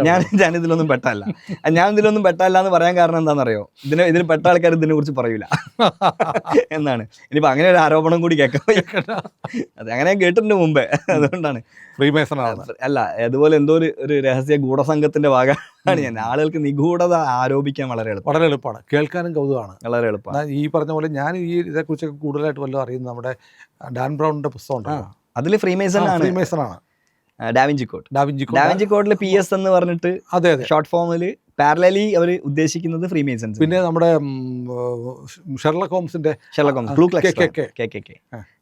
Speaker 2: ഞാൻ ഞാൻ ഇതിലൊന്നും പെട്ടല്ല ഞാൻ ഇതിലൊന്നും പെട്ടല്ല എന്ന് പറയാൻ കാരണം എന്താണെന്നറിയോ? ഇതിന് ഇതിൽ പെട്ട ആൾക്കാർ ഇതിനെ കുറിച്ച് പറയൂല. എന്നാണ്. ഇനിയിപ്പോ അങ്ങനെ ഒരു ആരോപണം കൂടി കേൾക്കാൻ അത് അങ്ങനെ കേട്ടിട്ടുണ്ട് മുമ്പേ. അതുകൊണ്ടാണ്.
Speaker 1: ഫ്രീമേസൺ ആണ്
Speaker 2: അല്ല അതുപോലെ എന്തോ ഒരു രഹസ്യ ഗൂഢസംഘത്തിന്റെ ഭാഗമാണ് ഞാൻ. ആളുകൾക്ക് നിഗൂഢത ആരോപിക്കാൻ വളരെ എളുപ്പം.
Speaker 1: വളരെ എളുപ്പമാണ്. കേൾക്കാനും കൗതുകമാണ്.
Speaker 2: വളരെ എളുപ്പമാണ്.
Speaker 1: ഈ പറഞ്ഞ പോലെ ഞാൻ ഈ ഇതേക്കുറിച്ചൊക്കെ കൂടുതലായിട്ട് വല്ലതും അറിയുന്നത് നമ്മുടെ ഡാൻ ബ്രൗണിന്റെ പുസ്തകം
Speaker 2: അതിൽ ഫ്രീമേസൺ ആണ്.
Speaker 1: ഫ്രീമേസൺ ആണ്.
Speaker 2: Da Vinci code.
Speaker 1: Da Vinci
Speaker 2: Da Vinci കോഡിൽ പി എസ് എന്ന് പറഞ്ഞിട്ട്
Speaker 1: അതെ അതെ.
Speaker 2: ഷോർട്ട് ഫോമിൽ പാരലലി അവർ ഉദ്ദേശിക്കുന്നത് ഫ്രീമേസൺസ്
Speaker 1: പിന്നെ നമ്മുടെ Sherlock ഹോംസിന്റെ
Speaker 2: Sherlock
Speaker 1: Holmes.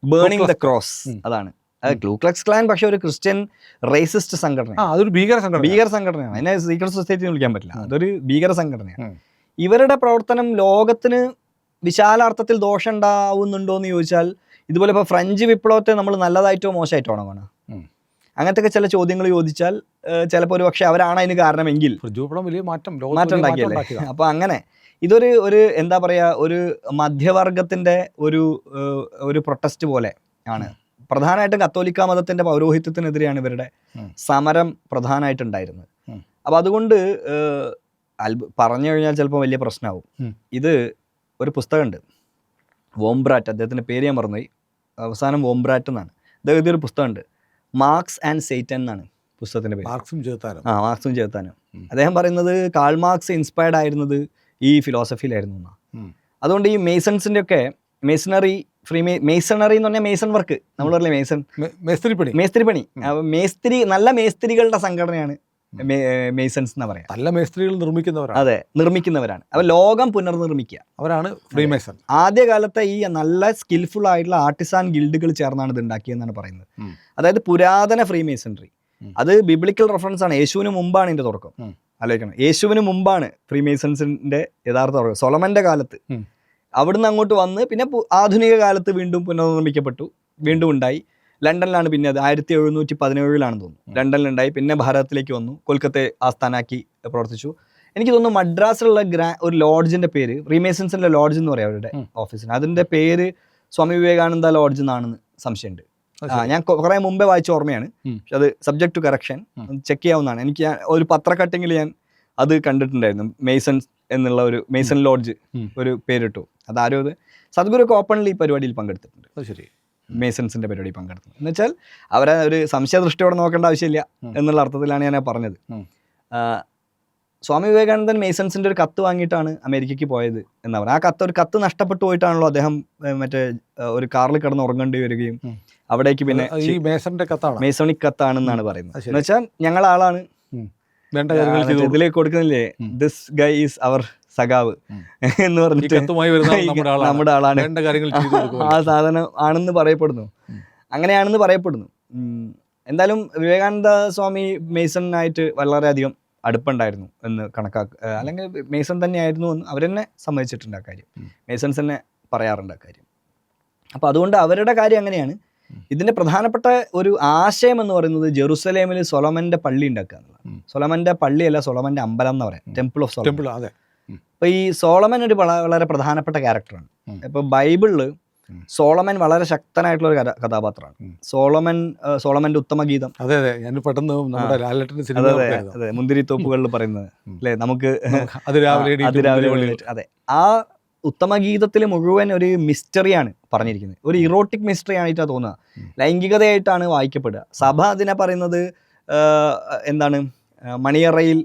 Speaker 2: Burning the cross അതാണ്. ക്ലൂക്ലക്സ് ക്ലാൻ പക്ഷേ ഒരു ക്രിസ്ത്യൻ റേസിസ്റ്റ് സംഘടന
Speaker 1: അതൊരു ഭീകര സംഘടന
Speaker 2: ഭീകര സംഘടനയാണ്. അതിനെ സീക്രട്ട് സൊസൈറ്റി എന്ന് വിളിക്കാൻ പറ്റില്ല. അതൊരു ഭീകര സംഘടനയാണ്. ഇവരുടെ പ്രവർത്തനം ലോകത്തിന് വിശാലാർത്ഥത്തിൽ ദോഷം ഉണ്ടാവുന്നുണ്ടോ എന്ന് ചോദിച്ചാൽ ഇതുപോലെ ഇപ്പോൾ ഫ്രഞ്ച് വിപ്ലവത്തെ നമ്മൾ നല്ലതായിട്ടോ മോശമായിട്ടോ ആണോ കാണുക അങ്ങനത്തെ ഒക്കെ ചില ചോദ്യങ്ങൾ ചോദിച്ചാൽ ചിലപ്പോൾ ഒരു പക്ഷേ അവരാണ് അതിന് കാരണമെങ്കിൽ
Speaker 1: വലിയ മാറ്റം
Speaker 2: മാറ്റം
Speaker 1: മാറ്റം
Speaker 2: ഉണ്ടാക്കിയല്ലേ അപ്പോൾ അങ്ങനെ ഇതൊരു ഒരു എന്താ പറയുക ഒരു മധ്യവർഗത്തിന്റെ ഒരു ഒരു പ്രൊട്ടസ്റ്റ് പോലെ ആണ്. പ്രധാനമായിട്ടും കത്തോലിക്ക മതത്തിന്റെ പൗരോഹിത്യത്തിനെതിരെയാണ് ഇവരുടെ സമരം പ്രധാനമായിട്ടുണ്ടായിരുന്നത്. അപ്പൊ അതുകൊണ്ട് പറഞ്ഞു കഴിഞ്ഞാൽ ചിലപ്പോൾ വലിയ പ്രശ്നമാവും. ഇത് ഒരു പുസ്തകമുണ്ട്. വോംബ്രാറ്റ് അദ്ദേഹത്തിന്റെ പേര് ഞാൻ മറന്നുപോയി. അവസാനം വോംബ്രാറ്റ് എന്നാണ്. അദ്ദേഹം ഒരു പുസ്തകമുണ്ട്. മാർക്സ് ആൻഡ് സെയ്റ്റൻ എന്നാണ് പുസ്തകത്തിന്റെ പേര്.
Speaker 1: മാർക്സും ചേർത്താനും.
Speaker 2: ആ മാർക്സും ചേർത്താനും. അദ്ദേഹം പറയുന്നത് കാൾ മാർക്സ് ഇൻസ്പയർഡ് ആയിരുന്നത് ഈ ഫിലോസഫിയിലായിരുന്നു
Speaker 1: എന്നാണ്
Speaker 2: അതുകൊണ്ട് ഈ മെയ്സൺസിന്റെ ഒക്കെ മേസണറി ഫ്രീ മേസണറി എന്ന് പറഞ്ഞാൽ മേസൺ വർക്ക്. നമ്മൾ പറഞ്ഞില്ലേ മേസൺ? മേസ്ത്രി പണി
Speaker 1: മേസ്ത്രി
Speaker 2: പണി മേസ്ത്രി നല്ല മേസ്ത്രികളുടെ സംഘടനയാണ് മേസൺസ് എന്ന് പറയാം.
Speaker 1: നല്ല മേസ്ത്രികൾ നിർമ്മിക്കുന്നവരാണ്.
Speaker 2: അതെ നിർമ്മിക്കുന്നവരാണ്. അപ്പൊ ലോകം പുനർനിർമ്മിക്കുക.
Speaker 1: അവരാണ് ഫ്രീമേസൺ.
Speaker 2: ആദ്യകാലത്തെ ഈ നല്ല സ്കിൽഫുൾ ആയിട്ടുള്ള ആർട്ടിസാൻ ഗിൽഡുകൾ ചേർന്നാണ് ഇത് ഉണ്ടാക്കിയെന്നാണ് പറയുന്നത്. അതായത് പുരാതന ഫ്രീ മേസൺറി അത് ബിബ്ലിക്കൽ റെഫറൻസ് ആണ്. യേശുവിന് മുമ്പാണ് ഇതിന്റെ തുടക്കം. ആലോചിക്കണം. യേശുവിന് മുമ്പാണ് ഫ്രീ മേസൺസിന്റെ യഥാർത്ഥ തുടക്കം. സൊളമന്റെ കാലത്ത്. അവിടുന്ന് അങ്ങോട്ട് വന്ന് പിന്നെ ആധുനിക കാലത്ത് വീണ്ടും പുനർനിർമ്മിക്കപ്പെട്ടു. വീണ്ടും ഉണ്ടായി. ലണ്ടനിലാണ് പിന്നെ അത് ആയിരത്തി എഴുന്നൂറ്റി പതിനേഴിലാണ് തോന്നുന്നു. ലണ്ടനിലുണ്ടായി പിന്നെ ഭാരതത്തിലേക്ക് വന്നു. കൊൽക്കത്തെ ആസ്ഥാനാക്കി പ്രവർത്തിച്ചു. എനിക്ക് തോന്നുന്നു മദ്രാസിലുള്ള ഗ്രാ ഒരു ലോഡ്ജിന്റെ പേര് റീമേസൻസിന്റെ ലോഡ്ജ് എന്ന് പറയാം അവരുടെ. ഓഫീസിന്. അതിന്റെ പേര് സ്വാമി വിവേകാനന്ദ ലോഡ്ജ് എന്നാണെന്ന് സംശയമുണ്ട്. ഞാൻ കുറെ മുമ്പേ വായിച്ച ഓർമ്മയാണ്. പക്ഷെ അത് സബ്ജക്ട് ടു കറക്ഷൻ. ചെക്ക് ചെയ്യാവുന്നതാണ്. എനിക്ക് ഒരു പത്രക്കട്ടിങ്ങിൽ ഞാൻ അത് കണ്ടിട്ടുണ്ടായിരുന്നു. മേസൺ എന്നുള്ള ഒരു മെയ്സൺ ലോഡ്ജ്. ഒരു പേരിട്ടു. അതാരോ അത് സദ്ഗുരു ഒക്കെ ഓപ്പൺലി ഈ പരിപാടിയിൽ പങ്കെടുത്തിട്ടുണ്ട്.
Speaker 1: അത് ശരി.
Speaker 2: മേസൺസിന്റെ പരിപാടി പങ്കെടുത്തു എന്ന് വെച്ചാൽ അവരെ ഒരു സംശയദൃഷ്ടിയോടെ നോക്കേണ്ട ആവശ്യമില്ല എന്നുള്ള അർത്ഥത്തിലാണ് ഞാൻ പറഞ്ഞത്. സ്വാമി വിവേകാനന്ദൻ മേസൺസിന്റെ ഒരു കത്ത് വാങ്ങിയിട്ടാണ് അമേരിക്കയ്ക്ക് പോയത് എന്ന് പറഞ്ഞു ആ കത്ത് ഒരു കത്ത് നഷ്ടപ്പെട്ടു പോയിട്ടാണല്ലോ അദ്ദേഹം മറ്റേ ഒരു കാറിൽ കിടന്ന് ഉറങ്ങേണ്ടി വരികയും. അവിടേക്ക് പിന്നെ മേസണിക് കത്താണെന്നാണ് പറയുന്നത്. എന്ന് വെച്ചാൽ ഞങ്ങൾ ആളാണ്
Speaker 1: വേണ്ട കാര്യങ്ങൾ.
Speaker 2: ഇതിലേക്ക് കൊടുക്കുന്നില്ലേ. ദിസ് ഗൈ ഈസ് അവർ സഖാവ് എന്ന് പറഞ്ഞിട്ട്
Speaker 1: നമ്മുടെ ആളാണ്
Speaker 2: ആ സാധനം ആണെന്ന് പറയപ്പെടുന്നു. അങ്ങനെയാണെന്ന് പറയപ്പെടുന്നു. എന്തായാലും വിവേകാനന്ദ സ്വാമി മേസണിനായിട്ട് വളരെയധികം അടുപ്പുണ്ടായിരുന്നു എന്ന് കണക്കാക്ക അല്ലെങ്കിൽ മേസൺ തന്നെയായിരുന്നു എന്ന് അവരെന്നെ സമ്മതിച്ചിട്ടുണ്ട് ആ കാര്യം. മേസൺസ് തന്നെ പറയാറുണ്ട് ആ കാര്യം അപ്പോൾ അതുകൊണ്ട് അവരുടെ കാര്യം അങ്ങനെയാണ്. ഇതിന്റെ പ്രധാനപ്പെട്ട ഒരു ആശയം എന്ന് പറയുന്നത് ജെറുസലേമിൽ സൊലമന്റെ പള്ളി ഉണ്ടാക്കുക എന്നുള്ളതാണ്. സൊലമന്റെ പള്ളിയല്ല സൊളമന്റെ അമ്പലം എന്ന് പറയാം. ടെമ്പിൾ ഓഫ് സോളമൻ
Speaker 1: അപ്പൊ അതെ.
Speaker 2: ഈ സോളമൻ ഒരു വള- വളരെ പ്രധാനപ്പെട്ട ക്യാരക്ടറാണ് ഇപ്പൊ ബൈബിളിൽ. സോളമൻ വളരെ ശക്തനായിട്ടുള്ള ഒരു കഥ- കഥാപാത്രമാണ്. സോളമൻ സോളമന്റെ ഉത്തമ ഗീതം.
Speaker 1: അതെ അതെ. ഞാൻ പെട്ടെന്ന് നമ്മുടെ ലാലേട്ടന്റെ സിനിമ
Speaker 2: അതെ അതെ
Speaker 1: ഓർക്കുകയായിരുന്നു.
Speaker 2: അതെ. മുന്തിരിത്തോപ്പുകളിൽ പറയുന്നത്. അല്ലെ? നമുക്ക്
Speaker 1: അതിരാവിലെ
Speaker 2: അതെ. ആ ഉത്തമ ഗീതത്തിൽ മുഴുവൻ ഒരു മിസ്റ്ററിയാണ് പറഞ്ഞിരിക്കുന്നത് ഒരു ഇറോട്ടിക് മിസ്റ്ററി ആയിട്ടാണ് തോന്നുക. ലൈംഗികതയായിട്ടാണ് വായിക്കപ്പെടുക സഭ അതിനെ പറയുന്നത് എന്താണ് മണിയറയിൽ.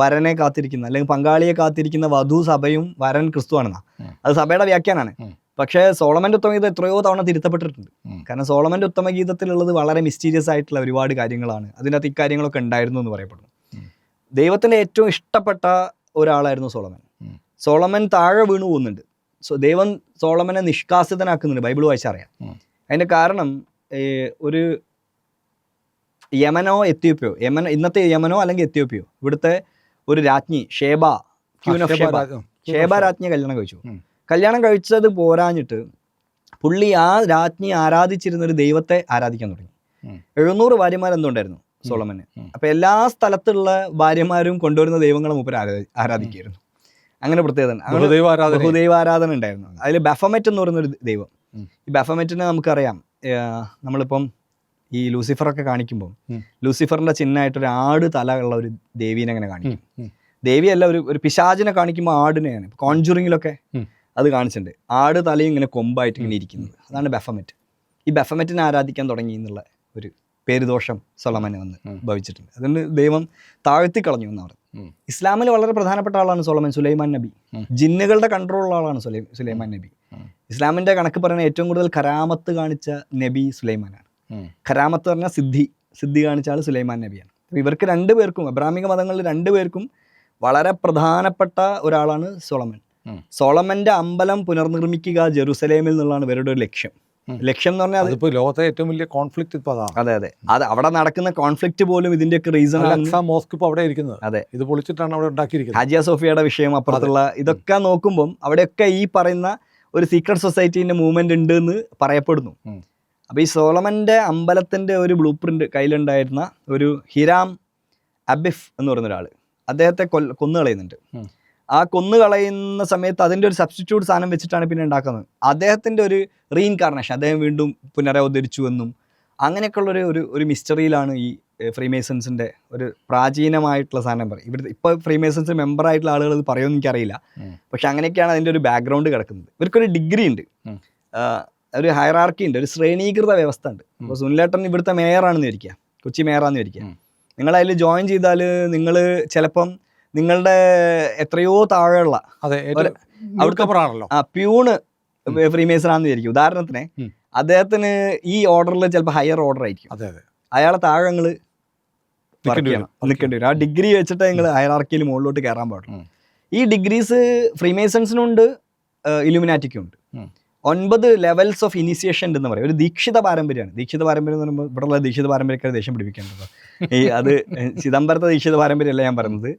Speaker 2: വരനെ കാത്തിരിക്കുന്ന അല്ലെങ്കിൽ പങ്കാളിയെ കാത്തിരിക്കുന്ന വധു സഭയും വരൻ ക്രിസ്തുവാണെന്നാ. അത് സഭയുടെ വ്യാഖ്യാനാണ്. പക്ഷേ സോളമന്റെ ഉത്തമഗീതം എത്രയോ തവണ തിരുത്തപ്പെട്ടിട്ടുണ്ട്. കാരണം സോളമന്റെ ഉത്തമഗീതത്തിലുള്ളത് വളരെ മിസ്റ്റീരിയസ് ആയിട്ടുള്ള ഒരുപാട് കാര്യങ്ങളാണ് അതിനകത്ത് ഇക്കാര്യങ്ങളൊക്കെ ഉണ്ടായിരുന്നു എന്ന് പറയപ്പെടുന്നു ദൈവത്തിന്റെ ഏറ്റവും ഇഷ്ടപ്പെട്ട ഒരാളായിരുന്നു സോളമൻ. സോളമൻ താഴെ വീണു പോകുന്നുണ്ട്. സോ ദൈവം സോളമനെ നിഷ്കാസിതനാക്കുന്നുണ്ട്. ബൈബിൾ വായിച്ചറിയാം.
Speaker 1: അറിയാം
Speaker 2: അതിന്റെ കാരണം ഒരു യമനോ എത്യോപ്യോ യമനോ ഇന്നത്തെ യമനോ അല്ലെങ്കിൽ എത്യോപ്യോ ഇവിടുത്തെ ഒരു രാജ്ഞി Sheba queen of
Speaker 1: Sheba
Speaker 2: Sheba രാജ്ഞിയെ കല്യാണം കഴിച്ചു. കല്യാണം കഴിച്ചത് പോരാഞ്ഞിട്ട് പുള്ളി ആ രാജ്ഞി ആരാധിച്ചിരുന്ന ഒരു ദൈവത്തെ ആരാധിക്കാൻ തുടങ്ങി. എഴുന്നൂറ് ഭാര്യമാർ എന്തുണ്ടായിരുന്നു സോളമന്? അപ്പൊ എല്ലാ സ്ഥലത്തുള്ള ഭാര്യമാരും കൊണ്ടുവരുന്ന ദൈവങ്ങളെ മൂപ്പർ ആരാധിക്കായിരുന്നു അങ്ങനെ പ്രത്യേകത ബഹുദൈവാരാധന. ഉണ്ടായിരുന്നു. അതിൽ ബഫമെറ്റ് എന്ന് പറയുന്ന ഒരു ദൈവം ഈ ബഫമെറ്റിനെ നമുക്കറിയാം. നമ്മളിപ്പം ഈ ലൂസിഫറൊക്കെ കാണിക്കുമ്പോൾ ലൂസിഫറിന്റെ ചിഹ്നമായിട്ട് ഒരു ആട് തല ഉള്ള ഒരു ദേവീനെ അങ്ങനെ കാണിക്കും.
Speaker 1: ദേവി അല്ല
Speaker 2: ദേവിയല്ല ഒരു ഒരു പിശാചിനെ കാണിക്കുമ്പോൾ ആടിനെയാണ്. കോൺജുറിങ്ങിലൊക്കെ അത് കാണിച്ചിട്ടുണ്ട്. ആട് തലയും ഇങ്ങനെ കൊമ്പായിട്ട് ഇങ്ങനെ ഇരിക്കുന്നത്. അതാണ് ബഫമെറ്റ്. ഈ ബഫമെറ്റിനെ ആരാധിക്കാൻ തുടങ്ങി എന്നുള്ള ഒരു പേരുദോഷം സൊളമന് വന്ന് ഭവിച്ചിട്ടുണ്ട്. അതുകൊണ്ട് ദൈവം താഴ്ത്തി കളഞ്ഞു എന്ന് പറഞ്ഞു. ഇസ്ലാമിൽ വളരെ പ്രധാനപ്പെട്ട ആളാണ് സോളമൻ സുലൈമാൻ നബി. ജിന്നുകളുടെ കൺട്രോൾ ഉള്ള ആളാണ് സുലൈ സുലൈമാൻ നബി. ഇസ്ലാമിന്റെ കണക്ക് പറയുന്ന ഏറ്റവും കൂടുതൽ കരാമത്ത് കാണിച്ച നബി സുലൈമാനാണ്. കരാമത്ത് പറഞ്ഞ സിദ്ധി സിദ്ധി കാണിച്ച ആൾ സുലൈമാൻ നബിയാണ്. അപ്പൊ ഇവർക്ക് രണ്ടുപേർക്കും അബ്രാമിക മതങ്ങളിൽ രണ്ടുപേർക്കും വളരെ പ്രധാനപ്പെട്ട ഒരാളാണ് സോളമൻ. സോളമന്റെ അമ്പലം പുനർനിർമ്മിക്കുക ജെറുസലേമിൽ നിന്നുള്ളതാണ് ഇവരുടെ ഒരു ലക്ഷ്യം. ലക്ഷ്യം എന്ന് പറഞ്ഞാൽ അത്
Speaker 1: അതിപ്പോ ലോകത്തെ ഏറ്റവും വലിയ കോൺഫ്ലിക്ട് ഇപ്പൊ അതാണ്
Speaker 2: അതെ അതെ. അത് അവിടെ നടക്കുന്ന കോൺഫ്ലിക്ട് പോലും ഇതിന്റെ ഒക്കെ
Speaker 1: റീസൺ മോസ്ക് ഇപ്പൊ അവിടെ ഇരിക്കുന്നത്.
Speaker 2: അതെ.
Speaker 1: ഇത് പൊളിച്ചിട്ടാണ് അവിടെ ഉണ്ടാക്കിയിരിക്കുന്നത്.
Speaker 2: ഹാജിയ സോഫിയയുടെ വിഷയം അപ്പുറത്തുള്ള ഇതൊക്കെ നോക്കുമ്പം അവിടെയൊക്കെ ഈ പറയുന്ന ഒരു സീക്രട്ട് സൊസൈറ്റീന്റെ മൂവ്മെന്റ് ഉണ്ട് എന്ന് പറയപ്പെടുന്നു
Speaker 1: അപ്പൊ
Speaker 2: അപ്പോൾ ഈ സോളമന്റെ അമ്പലത്തിന്റെ ഒരു ബ്ലൂ പ്രിന്റ് കയ്യിലുണ്ടായിരുന്ന ഒരു ഹിരാം അബിഫ് എന്ന് പറയുന്ന ഒരാൾ അദ്ദേഹത്തെ കൊല്ല കൊന്നു കളയുന്നുണ്ട്. ആ കൊന്നു കളയുന്ന സമയത്ത് അതിന്റെ ഒരു സബ്സ്റ്റിറ്റ്യൂട്ട് സാധനം വെച്ചിട്ടാണ് പിന്നെ ഉണ്ടാക്കുന്നത്. അദ്ദേഹത്തിന്റെ ഒരു റീഇൻകാർണേഷൻ അദ്ദേഹം വീണ്ടും പുനരവതരിച്ചു എന്നും അങ്ങനെയൊക്കെയുള്ള ഒരു ഒരു മിസ്റ്ററിയിലാണ് ഈ ഫ്രീമേസൺസിന്റെ ഒരു പ്രാചീനമായിട്ടുള്ള സാധനം പറയും ഇവിടുത്തെ ഇപ്പോൾ ഫ്രീമേസൺസ് മെമ്പർ ആയിട്ടുള്ള ആളുകൾ ഇത് പറയുമെന്ന് എനിക്കറിയില്ല. പക്ഷെ അങ്ങനെയൊക്കെയാണ് അതിന്റെ ഒരു ബാക്ക്ഗ്രൗണ്ട് കിടക്കുന്നത്. ഇവർക്കൊരു ഡിഗ്രി ഉണ്ട്. ഒരു ഹയറാർക്കി ഉണ്ട് ഒരു ശ്രേണീകൃത വ്യവസ്ഥ ഉണ്ട്. ഇപ്പോൾ സുനിലേട്ടൻ ഇവിടുത്തെ മേയറാണെന്ന് വിചാരിക്കുക. കൊച്ചി മേയറാണെന്ന് വിചാരിക്കുക.
Speaker 1: നിങ്ങളതിൽ
Speaker 2: നിങ്ങൾ അതിൽ ജോയിൻ ചെയ്താൽ നിങ്ങൾ ചിലപ്പം നിങ്ങളുടെ എത്രയോ താഴെയുള്ള
Speaker 1: അതെ അവിടുത്തെ
Speaker 2: ആ പ്യൂണ് ഫ്രീമേസൺ ആണെന്ന് വിചാരിക്കും ഉദാഹരണത്തിന് അദ്ദേഹത്തിന് ഈ ഓർഡറിൽ ചിലപ്പോൾ ഹയർ ഓർഡർ ആയിരിക്കും.
Speaker 1: അതെ അതെ.
Speaker 2: അയാളെ താഴെ ഞങ്ങൾ
Speaker 1: നിൽക്കേണ്ടി വരും.
Speaker 2: ആ ഡിഗ്രി വെച്ചിട്ട് നിങ്ങൾ ഹയറാർക്കിയിൽ മുകളിലോട്ട് കയറാൻ പാടുള്ളൂ. ഈ ഡിഗ്രീസ് ഫ്രീമേസൺസിനുണ്ട് ഇലുമിനാറ്റിക്കും ഉണ്ട്. ഒൻപത് ലെവൽസ് ഓഫ് ഇനിസിയേഷൻ എന്ന് പറയും. ഒരു ദീക്ഷിത പാരമ്പര്യമാണ് ദീക്ഷിത പാരമ്പര്യം എന്ന് പറയുമ്പോൾ ഇവിടെയുള്ള ദീക്ഷിത പാരമ്പര്യക്കാർ ദേഷ്യം പിടിപ്പിക്കേണ്ടത്. ഈ അത് ചിദംബരത്തെ ദീക്ഷിത പാരമ്പര്യമല്ല ഞാൻ പറയുന്നത്.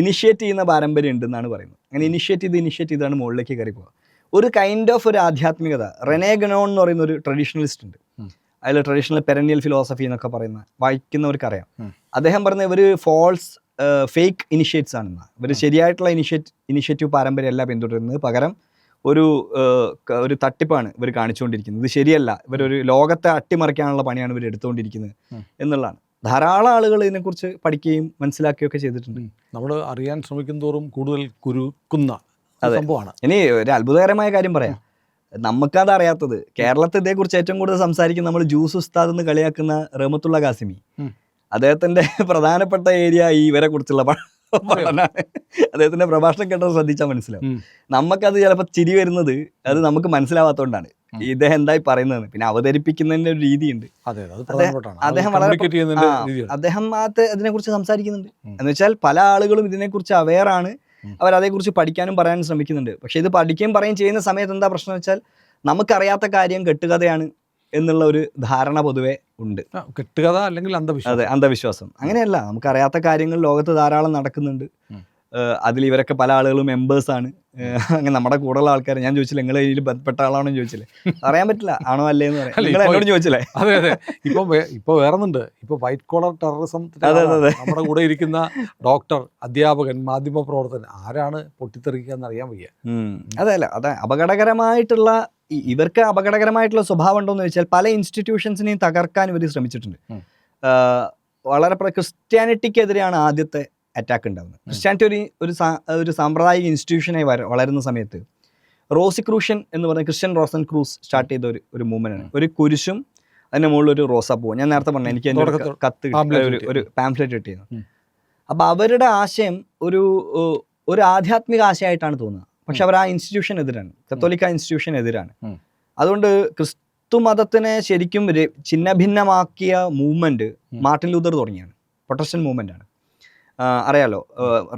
Speaker 2: ഇനിഷ്യേറ്റ് ചെയ്യുന്ന പാരമ്പര്യം ഉണ്ടെന്നാണ് പറയുന്നത്. അങ്ങനെ ഇനിഷ്യേറ്റ് ചെയ്ത് ഇനിഷ്യേറ്റ് ചെയ്താണ് മുകളിലേക്ക് കയറി പോകുക ഒരു കൈൻഡ് ഓഫ് ഒരു ആധ്യാത്മികത. റെനേ ഗനോൺ എന്ന് പറയുന്ന ഒരു ട്രഡീഷണലിസ്റ്റ് ഉണ്ട്. അതിൽ ട്രഡീഷണൽ പെരന്യൽ ഫിലോസഫി എന്നൊക്കെ പറയുന്ന
Speaker 1: വായിക്കുന്നവർക്കറിയാം.
Speaker 2: അദ്ദേഹം പറഞ്ഞ ഇവർ ഫോൾസ് ഫേക്ക് ഇനിഷ്യേറ്റ്സ് ആണെന്ന് ഇവർ ശരിയായിട്ടുള്ള ഇനിഷ്യേറ്റ് ഇനിഷ്യേറ്റീവ് പാരമ്പര്യമല്ല പിന്തുടരുന്നത്. പകരം ഒരു ഒരു തട്ടിപ്പാണ് ഇവർ കാണിച്ചുകൊണ്ടിരിക്കുന്നത്. ഇത് ശരിയല്ല. ഇവരൊരു ലോകത്തെ അട്ടിമറിക്കാനുള്ള പണിയാണ് ഇവർ എടുത്തുകൊണ്ടിരിക്കുന്നത് എന്നുള്ളതാണ്. ധാരാളം ആളുകൾ ഇതിനെക്കുറിച്ച് പഠിക്കുകയും മനസ്സിലാക്കുകയൊക്കെ ചെയ്തിട്ടുണ്ട്.
Speaker 1: നമ്മൾ അറിയാൻ ശ്രമിക്കും തോറും കൂടുതൽ കുരുക്കുന്ന സംഭവമാണ്.
Speaker 2: ഇനി ഒരു അത്ഭുതകരമായ കാര്യം പറയാം. നമുക്കത് അറിയാത്തത് കേരളത്തെ ഇതേക്കുറിച്ച് ഏറ്റവും കൂടുതൽ സംസാരിക്കുന്ന നമ്മൾ ജ്യൂസ് ഉസ്താദ് എന്ന് കളിയാക്കുന്ന റഹമത്തുള്ള കാസിമി. അദ്ദേഹത്തിന്റെ പ്രധാനപ്പെട്ട ഏരിയ ഈ ഇവരെ കുറിച്ചുള്ള അദ്ദേഹത്തിന്റെ പ്രഭാഷണം കേട്ടത് ശ്രദ്ധിച്ചാൽ മനസ്സിലാവും. നമുക്കത് ചിലപ്പോൾ ചിരി വരുന്നത് അത് നമുക്ക് മനസ്സിലാവാത്തതുകൊണ്ടാണ്. ഇദ്ദേഹം എന്തായി പറയുന്നത് പിന്നെ അവതരിപ്പിക്കുന്നതിന്റെ ഒരു രീതിയുണ്ട്. അദ്ദേഹം വളരെ അദ്ദേഹം അതിനെ അതിനെക്കുറിച്ച് സംസാരിക്കുന്നുണ്ട്. എന്ന് വെച്ചാൽ പല ആളുകളും ഇതിനെക്കുറിച്ച് അവെയർ ആണ്. അവർ അതേക്കുറിച്ച് പഠിക്കാനും പറയാനും ശ്രമിക്കുന്നുണ്ട്. പക്ഷെ ഇത് പഠിക്കുകയും പറയുകയും ചെയ്യുന്ന സമയത്ത് എന്താ പ്രശ്നം വെച്ചാൽ നമുക്കറിയാത്ത കാര്യം കെട്ടുകഥയാണ് എന്നുള്ള ഒരു ധാരണ പൊതുവെ ഉണ്ട്.
Speaker 1: കെട്ടുകഥ അല്ലെങ്കിൽ അന്ധവിശ്വാസം.
Speaker 2: അതെ അന്ധവിശ്വാസം. അങ്ങനെയല്ല നമുക്കറിയാത്ത കാര്യങ്ങൾ ലോകത്ത് ധാരാളം നടക്കുന്നുണ്ട്. അതിൽ ഇവരൊക്കെ പല ആളുകളും മെമ്പേഴ്സ് ആണ്. ഏഹ് അങ്ങനെ നമ്മുടെ കൂടെയുള്ള ആൾക്കാർ ഞാൻ ചോദിച്ചില്ല നിങ്ങൾ ഇതിൽ ബന്ധപ്പെട്ട ആളാണോ? ചോദിച്ചില്ലേ. അറിയാൻ പറ്റില്ല ആണോ അല്ലേ? എന്ന് പറയാം. നിങ്ങൾ എന്നോട് ചോദിച്ചില്ലേ?
Speaker 1: അതെ അതെ. ഇപ്പൊ ഇപ്പൊ വേറൊന്നുണ്ട്. ഇപ്പൊ വൈറ്റ് കോളർ ടെററിസം
Speaker 2: അതെ, അതെ, അതെ.
Speaker 1: നമ്മുടെ കൂടെ ഇരിക്കുന്ന ഡോക്ടർ അധ്യാപകൻ മാധ്യമ പ്രവർത്തകൻ. ആരാണ് പൊട്ടിത്തെറിക്കുക എന്ന് അറിയാൻ വയ്യ
Speaker 2: അതെ അല്ല അതെ. അപകടകരമായിട്ടുള്ള ഇവർക്ക് അപകടകരമായിട്ടുള്ള സ്വഭാവം ഉണ്ടോ എന്ന് വെച്ചാൽ പല ഇൻസ്റ്റിറ്റ്യൂഷൻസിനെയും തകർക്കാൻ ഇവർ ശ്രമിച്ചിട്ടുണ്ട്. വളരെ ക്രിസ്ത്യാനിറ്റിക്കെതിരെയാണ് ആദ്യത്തെ അറ്റാക്ക് ഉണ്ടാകുന്നത് ക്രിസ്ത്യാനിറ്റി ഒരു ഒരു സാമ്പ്രദായിക ഇൻസ്റ്റിറ്റ്യൂഷനായി വര- വളരുന്ന സമയത്ത് റോസി ക്രൂഷൻ എന്ന് പറഞ്ഞ ക്രിസ്ത്യൻ റോസൻ ക്രൂസ് സ്റ്റാർട്ട് ചെയ്ത ഒരു ഒരു മൂവ്മെന്റ് ആണ്. ഒരു കുരിശും അതിന്റെ മുകളിൽ ഒരു റോസാപ്പൂ ഞാൻ നേരത്തെ പറഞ്ഞു എനിക്ക് ഒരു കത്ത് ഒരു. ഒരു പാംഫ്ലെറ്റ് കിട്ടിയിരുന്നു.
Speaker 1: അപ്പോൾ
Speaker 2: അപ്പൊ അവരുടെ ആശയം ഒരു ഒരു ആധ്യാത്മിക ആശയമായിട്ടാണ് തോന്നുന്നത്. പക്ഷെ അവർ ആ ഇൻസ്റ്റിറ്റ്യൂഷൻ എതിരാണ്. കത്തോലിക്ക ഇൻസ്റ്റിറ്റ്യൂഷൻ എതിരാണ്. അതുകൊണ്ട് ക്രിസ്തു മതത്തിനെ ശരിക്കും ചിന്ന ഛിന്നഭിന്നമാക്കിയ മൂവ്മെന്റ് മാർട്ടിൻ ലൂതർ തുടങ്ങിയാണ്. പ്രൊട്ടസ്റ്റന്റ് മൂവ്മെന്റ് ആണ്. അറിയാലോ.